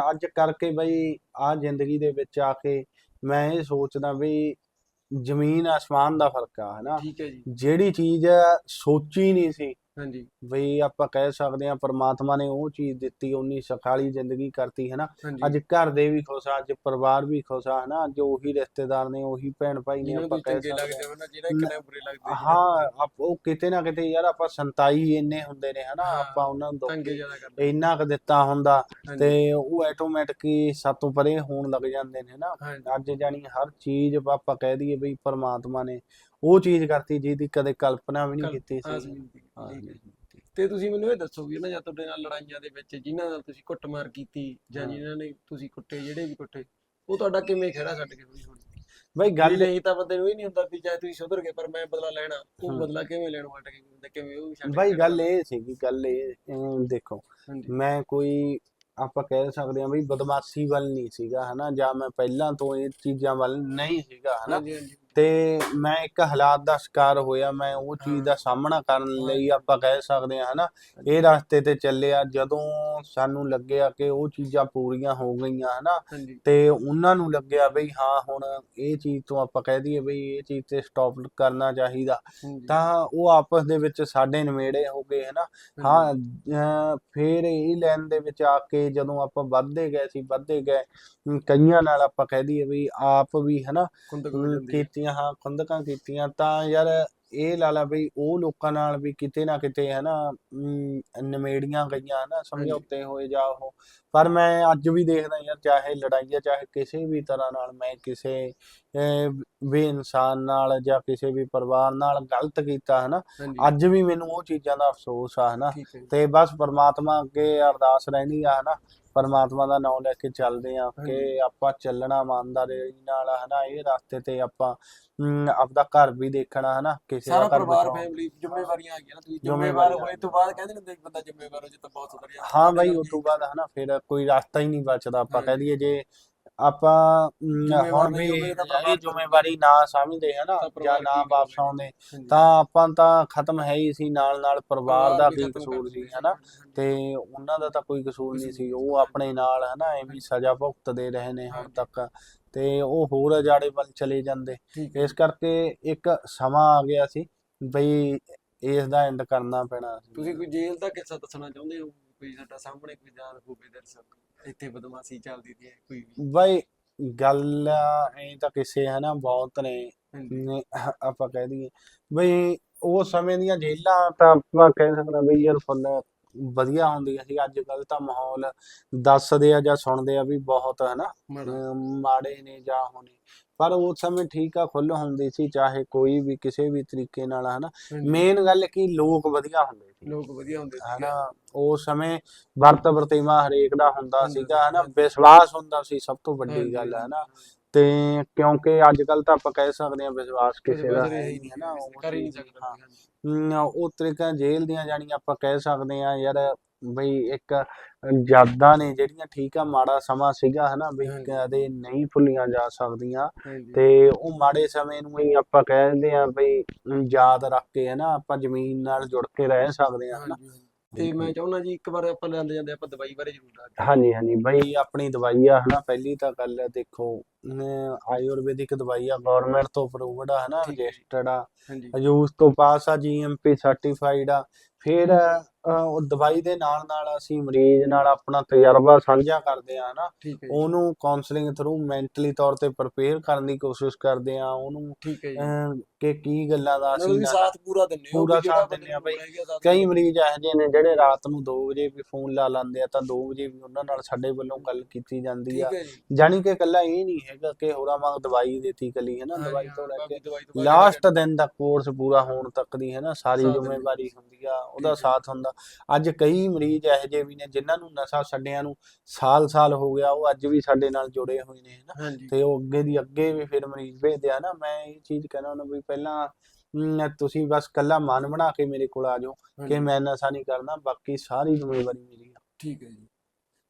ਅੱਜ ਕਰਕੇ ਬਈ ਆ ਜ਼ਿੰਦਗੀ ਦੇ ਵਿੱਚ ਆ ਕੇ ਮੈਂ ਇਹ ਸੋਚਦਾ ਵੀ ਜ਼ਮੀਨ ਆਸਮਾਨ ਦਾ ਫ਼ਰਕ ਆ ਹਨਾ। ਹੈ ਜਿਹੜੀ ਚੀਜ਼ ਸੋਚੀ ਨਹੀਂ ਸੀ ਹਾਂਜੀ। ਬਈ ਆਪਾਂ ਕਹਿ ਸਕਦੇ ਹਾਂ ਪ੍ਰਮਾਤਮਾ ਨੇ ਉਹ ਚੀਜ਼ ਦਿੱਤੀ ਉਨੀ ਸਖਾਲੀ ਜ਼ਿੰਦਗੀ ਕਰਤੀ ਹਨਾ। ਹਾਂਜੀ। ਅੱਜ ਘਰ ਦੇ ਵੀ ਖੁਸ਼ ਆ ਅੱਜ ਪਰਿਵਾਰ ਵੀ ਖੁਸ਼ ਆ ਹਨਾ। ਅੱਜ ਉਹੀ ਰਿਸ਼ਤੇਦਾਰ ਨੇ ਉਹੀ ਭੈਣ ਭਾਈ ਨੇ ਜਿਹਨਾਂ ਆਪਾਂ ਨੂੰ ਕਹਿ ਚੰਗੇ ਸਕਦੇ ਲੱਗਦੇ ਹਾਂ ਹੋ ਨਾ ਜਿਹੜਾ ਇੱਕ ਟਾਈਮ ਬੁਰੇ ਲੱਗਦੇ ਜਿਹਨਾਂ ਹਾਂ ਆਪ ਉਹ ਕਿਤੇ ਨਾ ਕਿਤੇ ਯਾਰ ਆਪਾਂ ਸੰਤਾਈ ਇੰਨੇ ਹੁੰਦੇ ਨੇ ਹਨਾ। ਹਾਂ, ਆਪਾਂ ਉਹਨਾਂ ਨੂੰ ਨੂੰ ਤੰਗੇ ਦੁੱਖ ਜ਼ਿਆਦਾ ਕਰਦੇ ਇੰਨਾ ਕੁ ਦਿੱਤਾ ਹੁੰਦਾ ਹਾਂਜੀ। ਤੇ ਉਹ ਆਟੋਮੈਟਿਕ ਹੀ ਸਾਤੋਂ ਪਰੇ ਹੋਣ ਲੱਗ ਜਾਂਦੇ ਨੇ ਨਾ ਹਾਂਜੀ। ਅੱਜ ਜਾਨੀ ਹਰ ਚੀਜ਼ ਆਪਾਂ ਕਹਿ ਦਈਏ ਬਈ ਪਰਮਾਤਮਾ ਨੇ ਉਹ ਚੀਜ਼ ਕਰਤੀ ਜਿਹਦੀ ਕਦੇ ਕਲਪਨਾ ਵੀ ਨਹੀਂ ਕੀਤੀ ਸੀ। ਹਾਂ ਹੈ। ਤੇ ਤੁਸੀਂ ਮੈਨੂੰ ਇਹ ਦੱਸੋ ਵੀ ਨਾ ਜਾਂ ਤੁਹਾਡੇ ਨਾਲ ਲੜਾਈਆਂ ਦੇ ਵਿੱਚ ਜਿਨ੍ਹਾਂ ਨਾਲ ਤੁਸੀਂ ਕੁੱਟਮਾਰ ਕੀਤੀ ਜਾਂ ਹਾਂ। ਜਿਨ੍ਹਾਂ ਨੇ ਤੁਸੀਂ ਕੁੱਟੇ ਜਿਹੜੇ ਵੀ ਕੁੱਟੇ ਉਹ ਤੁਹਾਡਾ ਕਿਵੇਂ ਖੜਾ ਛੱਡ ਕੇ ਹੋਈ ਹੋਣੀ ਬਈ ਗੱਲ ਨਹੀਂ ਤਾਂ ਬੰਦੇ ਨੂੰ ਇਹ ਨਹੀਂ ਹੁੰਦਾ ਵੀ ਚਾਹੇ ਤੁਸੀਂ ਸੁਧਰ ਗਏ ਪਰ ਮੈਂ ਬਦਲਾ ਲੈਣਾ ਉਹ ਹਾਂ। ਬਦਲਾ ਕਿਵੇਂ ਲੈਣ ਵਾਟ ਕੇ ਹੁੰਦਾ ਕਿਵੇਂ ਉਹ ਛੱਡ ਬਈ ਗੱਲ ਇਹ ਸੀਗੀ ਗੱਲ ਇਹ ਦੇਖੋ ਮੈਂ ਕੋਈ ਆਪਾਂ ਕਹਿ ਸਕਦੇ ਹਾਂ ਬਈ ਬਦਮਾਸ਼ੀ ਵੱਲ ਨਹੀਂ ਸੀਗਾ ਹਨਾ ਜਾਂ ਮੈਂ ਪਹਿਲਾਂ ਤੋਂ ਇਹ ਚੀਜ਼ਾਂ ਵੱਲ ਨਹੀਂ ਸੀਗਾ ਹਨਾ। ਤੇ ਮੈਂ ਇੱਕ ਹਾਲਾਤ ਦਾ ਸ਼ਿਕਾਰ ਹੋਇਆ ਮੈਂ ਉਹ ਚੀਜ਼ ਦਾ ਸਾਹਮਣਾ ਕਰਨ ਲਈ ਆਪਾਂ ਕਹਿ ਸਕਦੇ ਹਾਂ ਹਨਾ ਇਹ ਰਸਤੇ ਤੇ ਚੱਲਿਆ ਜਦੋਂ ਸਾਨੂੰ ਲੱਗਿਆ ਕਿ ਉਹ ਚੀਜ਼ਾਂ ਪੂਰੀਆਂ ਹੋ ਗਈਆਂ ਹਨਾ ਤੇ ਉਹਨਾਂ ਨੂੰ ਲੱਗਿਆ ਬਈ ਹਾਂ ਹੁਣ ਇਹ ਚੀਜ਼ ਤੋਂ ਆਪਾਂ ਕਹਿ ਦਈਏ ਬਈ ਇਹ ਚੀਜ਼ ਤੇ ਸਟਾਪ ਕਰਨਾ ਚਾਹੀਦਾ। ਤਾਂ ਉਹ ਆਪਸ ਦੇ ਵਿੱਚ ਸਾਡੇ ਨਿਮੇੜੇ ਹੋ ਗਏ ਹਨਾ ਹਾਂ ਫਿਰ ਇਹ ਲਾਈਨ ਦੇ ਵਿੱਚ ਆ ਕੇ ਜਦੋਂ ਆਪਾਂ ਵੱਧਦੇ ਗਏ ਸੀ ਵੱਧਦੇ ਗਏ ਕਈਆਂ ਨਾਲ ਆਪਾਂ ਕਹਿ ਦਈਏ ਵੀ ਆਪ ਵੀ ਹਨਾ ਹੈ। ਕੀਤੀਆਂ ਹਾਂ ਖੰਦਕਾਂ ਕੀਤੀਆਂ ਤਾਂ ਯਾਰ ਇਹ ਲਾ ਲਾ ਬਈ ਉਹ ਲੋਕਾਂ ਨਾਲ ਵੀ ਕਿਤੇ ਨਾ ਕਿਤੇ ਹਨਾ ਅਮ, ਨਿਮੇੜੀਆਂ ਗਈਆਂ ਹਨਾ ਸਮਝੌਤੇ ਹੋਏ ਜਾ ਉਹ। ਪਰ ਮੈਂ ਅੱਜ ਵੀ ਦੇਖਦਾ ਯਾਰ ਚਾਹੇ ਲੜਾਈ ਆ ਚਾਹੇ ਕਿਸੇ ਵੀ ਤਰ੍ਹਾਂ ਨਾਲ ਮੈਂ ਕਿਸੇ ਵੀ ਇਨਸਾਨ ਨਾਲ ਜਾਂ ਕਿਸੇ ਵੀ ਪਰਿਵਾਰ ਨਾਲ ਗਲਤ ਕੀਤਾ ਹਨਾ ਹਾਂਜੀ। ਅੱਜ ਵੀ ਮੈਨੂੰ ਉਹ ਚੀਜ਼ਾਂ ਦਾ ਅਫਸੋਸ ਆ ਹੈ ਜੀ। ਤੇ ਬਸ ਪਰਮਾਤਮਾ ਅੱਗੇ ਅਰਦਾਸ ਰਹਿੰਦੀ ਆ ਹਨਾ। ਪਰਮਾਤਮਾ ਦਾ ਨਾਮ ਲੈ ਕੇ ਚੱਲਦੇ ਆ। ਕਿ ਆਪਾਂ ਚੱਲਣਾ ਇਮਾਨਦਾਰੀ ਨਾਲ ਹਨਾ ਇਹ ਰਸਤੇ ਤੇ ਆਪਾਂ ਆਪਦਾ ਘਰ ਵੀ ਦੇਖਣਾ ਹਨਾ ਕਿਸੇ ਦਾ ਘਰ ਪਰਿਵਾਰ। ਫੈਮਿਲੀ ਜ਼ਿੰਮੇਵਾਰੀਆਂ ਆ ਗਈਆਂ ਨਾ ਤੁਸੀਂ ਜ਼ਿੰਮੇਵਾਰ ਹੋਏ ਤੋਂ ਬਾਅਦ ਕਹਿੰਦੇ ਨੇ ਵੀ ਬੰਦਾ ਜ਼ਿੰਮੇਵਾਰ ਹੋ ਜੇ ਤਾਂ ਬਹੁਤ ਸੁਧਰ ਜਾਂਦਾ ਹਾਂ ਬਾਈ ਉਸ ਤੋਂ ਬਾਅਦ ਹਨਾ ਫਿਰ ਕੋਈ ਰਸਤਾ ਹੀ ਨਹੀਂ ਬਚਦਾ ਆਪਾਂ ਕਹਿ। ਦਈਏ ਜੇ ਆਪਾਂ ਅਮ, ਹੁਣ ਵੀ ਇਹ ਜ਼ਿੰਮੇਵਾਰੀ ਨਾ ਸਮਝਦੇ ਹਨਾ ਤਾਂ ਜਾਂ ਪਰਿਵਾਰ ਨਾ ਕੀ ਵਾਪਸ ਕਰੇਗਾ? ਆਉਂਦੇ। ਤਾਂ ਆਪਾਂ ਤਾਂ ਖਤਮ ਹੈ ਹੀ ਸੀ ਨਾਲ ਨਾਲ ਪਰਿਵਾਰ ਦਾ ਵੀ ਕਸੂਰ ਸੀ ਹਨਾ। ਤੇ ਉਹਨਾਂ ਦਾ ਤਾਂ ਕੋਈ ਕਸੂਰ ਨਹੀਂ ਸੀ ਉਹ। ਆਪਣੇ ਨਾਲ ਹਨਾ ਐਵੇਂ ਸਜ਼ਾ ਭੁਗਤਦੇ ਰਹੇ ਨੇ ਹੁਣ। ਤੱਕ ਤੇ ਉਹ ਹੋਰ ਅਜਾੜੇ ਵੱਲ ਚਲੇ ਜਾਂਦੇ ਠੀਕ ਹੈ ਇਸ ਕਰਕੇ ਇੱਕ ਸਮਾਂ ਆ ਗਿਆ ਸੀ ਬਈ ਇਸ ਦਾ ਐਂਡ ਕਰਨਾ ਪੈਣਾ ਸੀ ਤੁਸੀਂ ਕੋਈ ਜੇਲ੍ਹ ਦਾ ਕਿੱਸਾ ਦੱਸਣਾ ਚਾਹੁੰਦੇ ਹੋ ਕੋਈ ਸਾਡਾ ਸਾਹਮਣੇ ਕੋਈ ਜਾਨ ਹੋਵੇ ਦਰਸ਼ਕ ਇੱਥੇ ਬਦਮਾਸ਼ੀ ਚੱਲਦੀ ਦੀ ਹੈ ਕੋਈ ਵੀ। ਬਈ ਗੱਲ ਐ ਤਾਂ ਕਿਸੇ ਬਹੁਤ ਨੇ ਹਾਂਜੀ। ਨੇ ਆਪਾਂ ਕਹਿ ਦਈਏ। ਬਈ ਉਹ ਸਮੇਂ ਦੀਆਂ ਜੇਲਾਂ ਤਾਂ ਆਪਾਂ ਕਹਿ ਸਕਦੇ ਬਈ ਯਾਰ ਫੁੱਲ ਵਧੀਆ ਹੁੰਦੀਆਂ ਸੀ। ਅੱਜ ਕੱਲ ਤਾਂ ਮਾਹੌਲ ਦੱਸਦੇ ਆ ਜਾਂ ਸੁਣਦੇ ਆ ਵੀ ਬਹੁਤ ਹਨਾ ਮਾੜਾ। ਅਮ ਮਾੜੇ ਨੇ ਜਾਂ ਹੋਣੇ ਪਰ ਉਸ ਸਮੇਂ ਠੀਕ ਆ ਖੁੱਲ੍ਹ ਹੁੰਦੀ ਸੀ ਚਾਹੇ ਕੋਈ ਵੀ ਕਿਸੇ ਵੀ ਤਰੀਕੇ ਨਾਲ ਹਨਾ? ਮੇਨ ਗੱਲ ਕੀ ਲੋਕ ਵਧੀਆ ਹੁੰਦੇ ਸੀ। ਲੋਕ ਵਧੀਆ ਹੁੰਦੇ ਸੀ ਹਨਾ? ਉਸ ਸਮੇਂ ਵਰਤ ਵਰਤੇਵਾ ਹਰੇਕ ਦਾ ਹੁੰਦਾ ਸੀਗਾ ਹਨਾ। ਵਿਸ਼ਵਾਸ ਹੁੰਦਾ ਸੀ ਸਭ ਤੋਂ ਵੱਡੀ ਗੱਲ ਹਨਾ? ਤੇ ਕਿਉਂਕਿ ਅੱਜ ਕੱਲ ਤਾਂ ਆਪਾਂ ਕਹਿ ਸਕਦੇ ਹਾਂ ਵਿਸ਼ਵਾਸ ਕਿਸੇ ਦਾ ਹੈ ਨਹੀਂ ਹਨਾ? ਉਹ ਕਰ ਹੀ ਨਹੀਂ ਸਕਦਾ ਉਹ ਤਰੀਕਾ ਜੇਲ੍ਹ ਦੀਆਂ ਜਾਣੀਆਂ ਆਪਾਂ ਕਹਿ ਸਕਦੇ ਆ ਯਾਰ ਬਈ ਇੱਕ ਯਾਦਾਂ ਨੇ ਜਿਹੜੀਆਂ ਠੀਕ ਆ ਮਾੜਾ ਸਮਾਂ ਸੀਗਾ ਹਨਾ ਹਾਂਜੀ। ਕਦੇ ਨਹੀਂ ਭੁੱਲੀਆਂ ਜਾ ਸਕਦੀਆਂ। ਤੇ ਉਹ ਮਾੜੇ ਸਮੇਂ ਨੂੰ ਹੀ ਆਪਾਂ ਕਹਿੰਦੇ ਆ ਬਈ ਯਾਦ ਰੱਖ ਕੇ ਹਨਾ ਆਪਾਂ ਜ਼ਮੀਨ ਨਾਲ ਜੁੜ ਕੇ ਰਹਿ ਸਕਦੇ ਆ ਹਨਾ। ਤੇ ਮੈਂ ਚਾਹੁੰਦਾ ਜੀ ਇੱਕ ਵਾਰ ਆਪਾਂ ਲੈਂਦੇ ਜਾਂਦੇ ਆਪਾਂ ਦਵਾਈ ਬਾਰੇ ਜ਼ਰੂਰ ਦੱਸ ਹਾਂਜੀ ਹਾਂਜੀ ਬਈ ਆਪਣੀ ਦਵਾਈ ਆ ਹਨਾ ਪਹਿਲੀ ਤਾਂ ਗੱਲ ਦੇਖੋ ਆਯੁਰਵੈਦਿਕ ਦਵਾਈ ਆ ਗਵਰਨਮੈਂਟ ਤੋਂ ਅਪਰੂਵਡ ਆ ਹਨਾ। ਰਜਿਸਟਰਡ ਆ ਯੂਜ਼ ਤੋਂ ਪਾਸ ਆ ਜੀਐਮਪੀ ਸਰਟੀਫਾਈਡ ਆ ਫਿਰ ਉਹ ਦਵਾਈ ਦੇ ਨਾਲ ਨਾਲ ਅਸੀਂ ਮਰੀਜ਼ ਨਾਲ ਆਪਣਾ ਤਜਰਬਾ ਸਾਂਝਾ ਕਰਦੇ ਆ ਹਨਾ ਠੀਕ ਹੈ ਜੀ। ਉਹਨੂੰ ਕਾਉਂਸਲਿੰਗ ਥਰੂ ਮੈਂਟਲੀ ਤੌਰ ਤੇ ਪ੍ਰਪੇਅਰ ਕਰਨ ਦੀ ਕੋਸ਼ਿਸ਼ ਕਰਦੇ ਆ ਉਹਨੂੰ ਠੀਕ ਹੈ ਜੀ। ਅਮ, ਕਿ ਕੀ ਗੱਲਾਂ ਦਾ ਅਸੀਂ ਨਾ- ਸਾਥ ਪੂਰਾ ਹੋ ਪੂਰਾ ਸਾਥ ਦਿੰਦੇ ਆ ਨੂੰ ਬਈ। ਕਈ ਮਰੀਜ਼ ਇਹੋ ਜਿਹੇ ਨੇ ਜਿਹੜੇ ਰਾਤ ਨੂੰ 2 ਵਜੇ ਵੀ ਫੋਨ ਲਾ ਲੈਂਦੇ ਆ ਤਾਂ 2 ਵਜੇ ਵੀ ਉਹਨਾਂ ਨਾਲ ਸਾਡੇ ਵੱਲੋਂ ਗੱਲ ਕੀਤੀ ਜਾਂਦੀ ਆ। ਠੀਕ ਹੈ ਜੀ। ਜਾਣੀ ਕਿ ਇਕੱਲਾ ਇਹ ਨਹੀਂ ਹੈਗਾ ਕਿ ਹੋਰਾਂ ਵਾਂਗ ਦਵਾਈ ਦੇਤੀ ਕੱਲੀ ਹੈ ਨਾ ਦਵਾਈ ਹਾਂ, ਤੋਂ ਲੈ ਕੇ ਲਾਸਟ ਦਿਨ ਦਾ ਕੋਰਸ ਪੂਰਾ ਹੋਣ ਤੱਕ ਦੀ ਹੈ ਨਾ ਸਾਰੀ ਜ਼ਿੰਮੇਵਾਰੀ ਹੁੰਦੀ ਆ ਉਹਦਾ ਹੈ। ਸਾਥ ਹੁੰਦਾ। ਅੱਜ ਕਈ ਮਰੀਜ਼ ਇਹੋ ਜਿਹੇ ਵੀ ਨੇ ਜਿਨ੍ਹਾਂ ਨੂੰ ਨਸ਼ਾ ਛੱਡਿਆਂ ਨੂੰ ਸਾਲ-ਸਾਲ ਹੋ ਗਿਆ ਉਹ ਅੱਜ ਵੀ ਸਾਡੇ ਨਾਲ ਜੁੜੇ ਹੋਏ ਨੇ ਹਨਾ ਹਾਂਜੀ। ਤੇ ਉਹ ਅੱਗੇ ਦੀ ਅੱਗੇ ਵੀ ਫਿਰ ਮਰੀਜ਼ ਭੇਜਦੇ ਆ ਨਾ। ਮੈਂ ਇਹ ਚੀਜ਼ ਕਹਿਣਾ ਉਹਨਾਂ ਵੀ ਪਹਿਲਾਂ ਤੁਸੀਂ ਬਸ ਕੱਲਾ ਮਨ ਬਣਾ ਕੇ ਮੇਰੇ ਕੋਲ ਆ ਜਾਓ ਕਿ ਹਾਂਜੀ, ਮੈਂ ਨਸ਼ਾ ਨਹੀਂ ਕਰਨਾ ਬਾਕੀ ਸਾਰੀ ਜ਼ਿੰਮੇਵਾਰੀ ਮੇਰੀ ਆ। ਠੀਕ ਹੈ ਜੀ।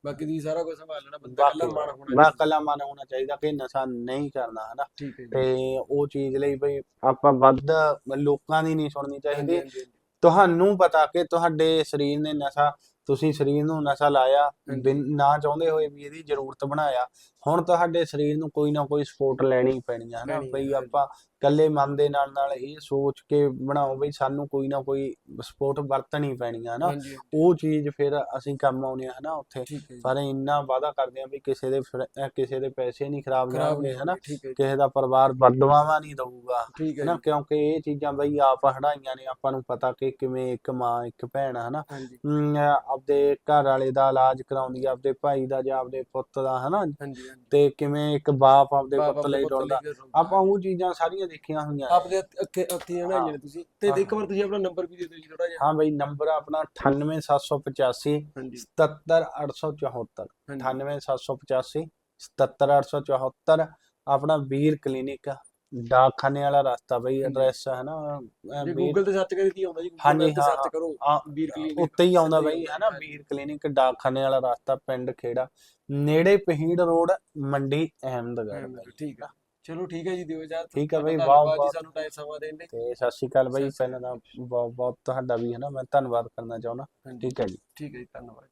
ਬਾਕੀ ਤੁਸੀਂ ਸਾਰਾ ਕੁਝ ਸੰਭਾਲ ਲੈਣਾ ਬੰਦਾ ਇਕੱਲਾ ਮਨ ਹੋਣਾ ਬਸ ਚਾਹੀਦਾ। ਕੱਲਾ ਮਨ ਹੋਣਾ ਚਾਹੀਦਾ ਕਿ ਨਸ਼ਾ ਨਹੀਂ ਕਰਨਾ ਹਨਾ? ਠੀਕ ਹੈ ਜੀ। ਤੇ ਉਹ ਚੀਜ਼ ਲਈ ਬਈ ਆਪਾਂ ਵੱਧ ਲੋਕਾਂ ਦੀ ਨਹੀਂ ਸੁਣਨੀ ਹਾਂਜੀ, ਚਾਹੀਦੀ। ਹਾਂਜੀ। ਤੁਹਾਨੂੰ ਪਤਾ ਕਿ ਤੁਹਾਡੇ ਸਰੀਰ ਨੇ ਨਸ਼ਾ ਤੁਸੀਂ ਸਰੀਰ ਨੂੰ ਨਸ਼ਾ ਲਾਇਆ। ਬਿਨ ਨਾ ਚਾਹੁੰਦੇ ਹੋਏ ਵੀ ਇਹਦੀ ਜ਼ਰੂਰਤ ਬਣਾਇਆ। ਹੁਣ ਤੁਹਾਡੇ ਸਰੀਰ ਨੂੰ ਕੋਈ ਨਾ ਕੋਈ ਸਪੋਰਟ ਲੈਣੀ ਪੈਣੀ ਹੈ ਨਾ ਹੈ, ਬਈ। ਆਪਾਂ ਕੱਲੇ ਮਨ ਦੇ ਨਾਲ ਨਾਲ ਇਹ ਸੋਚ ਕੇ ਬਣਾਓ ਬਈ ਸਾਨੂੰ ਕੋਈ ਨਾ ਕੋਈ ਸਪੋਰਟ ਵਰਤਣੀ ਪੈਣੀ ਹੈ ਨਾ ਉਹ ਚੀਜ਼ ਫਿਰ ਅਸੀਂ ਕੰਮ ਆਉਨੇ ਆ ਹਨਾ ਉੱਥੇ। ਹੈ ਪਰ ਇੰਨਾ ਵਾਅਦਾ ਕਰਦੇ ਆ ਵੀ ਕਿਸੇ ਦੇ ਕਿਸੇ ਦੇ ਪੈਸੇ ਨਹੀਂ ਖਰਾਬ ਖਰਾਬ ਜਾਣਗੇ ਨਹੀਂ ਹਨਾ? ਹੋਣੀ, ਠੀਕ ਹੈ ਜੀ। ਕਿਸੇ ਦਾ ਪਰਿਵਾਰ ਬਦਦੁਆਵਾਂ ਨਹੀਂ ਦਊਗਾ ਹੈ ਜੀ। ਕਿਉਂਕਿ ਇਹ ਚੀਜ਼ਾਂ ਬਈ ਆਪ ਹੜਾਈਆਂ ਨੇ ਆਪਾਂ ਨੂੰ ਪਤਾ ਕਿ ਕਿਵੇਂ ਇੱਕ ਮਾਂ ਇੱਕ ਭੈਣ ਹਾਂਜੀ। ਅਮ, ਆਪਦੇ ਘਰ ਵਾਲੇ ਦਾ ਇਲਾਜ ਕਰਾਉਂਦੀ ਆ ਆਪਦੇ ਭਾਈ ਦਾ ਜਾਂ ਆਪਦੇ ਪੁੱਤ ਦਾ ਹਾਂਜੀ ਹਾਂਜੀ ਤੇ ਕਿਵੇਂ ਇੱਕ ਬਾਪ ਆਪਦੇ ਬਾਪ ਪੁੱਤ ਆਪਣੇ ਲਈ ਪੁੱਤ ਡੋਲਦਾ ਲਈ। ਆਪਾਂ ਉਹ ਚੀਜ਼ਾਂ ਸਾਰੀਆਂ ਦੇਖੀਆਂ ਹੋਈਆਂ। ਆਪਦੇ ਅੱਖੇ। ਬਣਾਈਆਂ ਨੇ ਤੁਸੀਂ ਤੇ ਹਾਂ। ਇੱਕ ਵਾਰ ਤੁਸੀਂ ਆਪਣਾ ਨੰਬਰ ਵੀ ਦੇ ਦਿਓ ਜੀ ਥੋੜਾ ਜਿਹਾ ਹਾਂ ਬਈ ਨੰਬਰ ਆਪਣਾ 98785 ਹਾਂਜੀ 77874 ਹਾਂਜੀ 98785 77874 ਆਪਣਾ ਵੀਰ ਕਲੀਨਿਕ ਡਾਕਖਾਨੇ ਵਾਲਾ ਰਸਤਾ ਬਈ। ਐਡਰੈਸ ਹੈ ਨਾ ਜੇ ਗੂਗਲ ਤੇ ਸਰਚ ਕਰੇ ਕੀ ਆਉਂਦਾ ਜੀ Map ਤੇ ਹਾਂ, ਸਰਚ ਕਰੋ ਹਾਂ, ਵੀਰ ਕਲੀਨਿਕ ਉੱਤੇ ਹੀ ਆਉਂਦਾ ਬਈ ਹੀ ਹੈ ਨਾ। ਵੀਰ ਕਲੀਨਿਕ ਡਾਕਖਾਨੇ ਵਾਲਾ ਰਸਤਾ ਪਿੰਡ ਖੇੜਾ ਨੇੜੇ ਪਹੀੜ ਰੋਡ ਮੰਡੀ ਅਹਿਮਦਗੜ੍ਹ। ਠੀਕ ਆ। ਚਲੋ ਠੀਕ ਹੈ ਜੀ ਦਿਓ ਯਾਰ ਠੀਕ ਆ ਬਈ, ਬਹੁਤ- ਬਹੁਤ- ਸਾਨੂੰ ਟਾਈਮ ਸਮਾਂ ਦੇਣ ਲਈ। ਤੇ ਸਤਿ ਸ਼੍ਰੀ ਅਕਾਲ ਬਾਈ ਪਹਿਲਾਂ ਤਾਂ ਬਹੁਤ ਬਹੁਤ ਤੁਹਾਡਾ ਵੀ ਹੈ ਨਾ ਮੈਂ ਧੰਨਵਾਦ ਕਰਨਾ ਚਾਹੁੰਦਾ। ਠੀਕ ਹੈ ਜੀ। ਠੀਕ ਹੈ ਜੀ ਧੰਨਵਾਦ।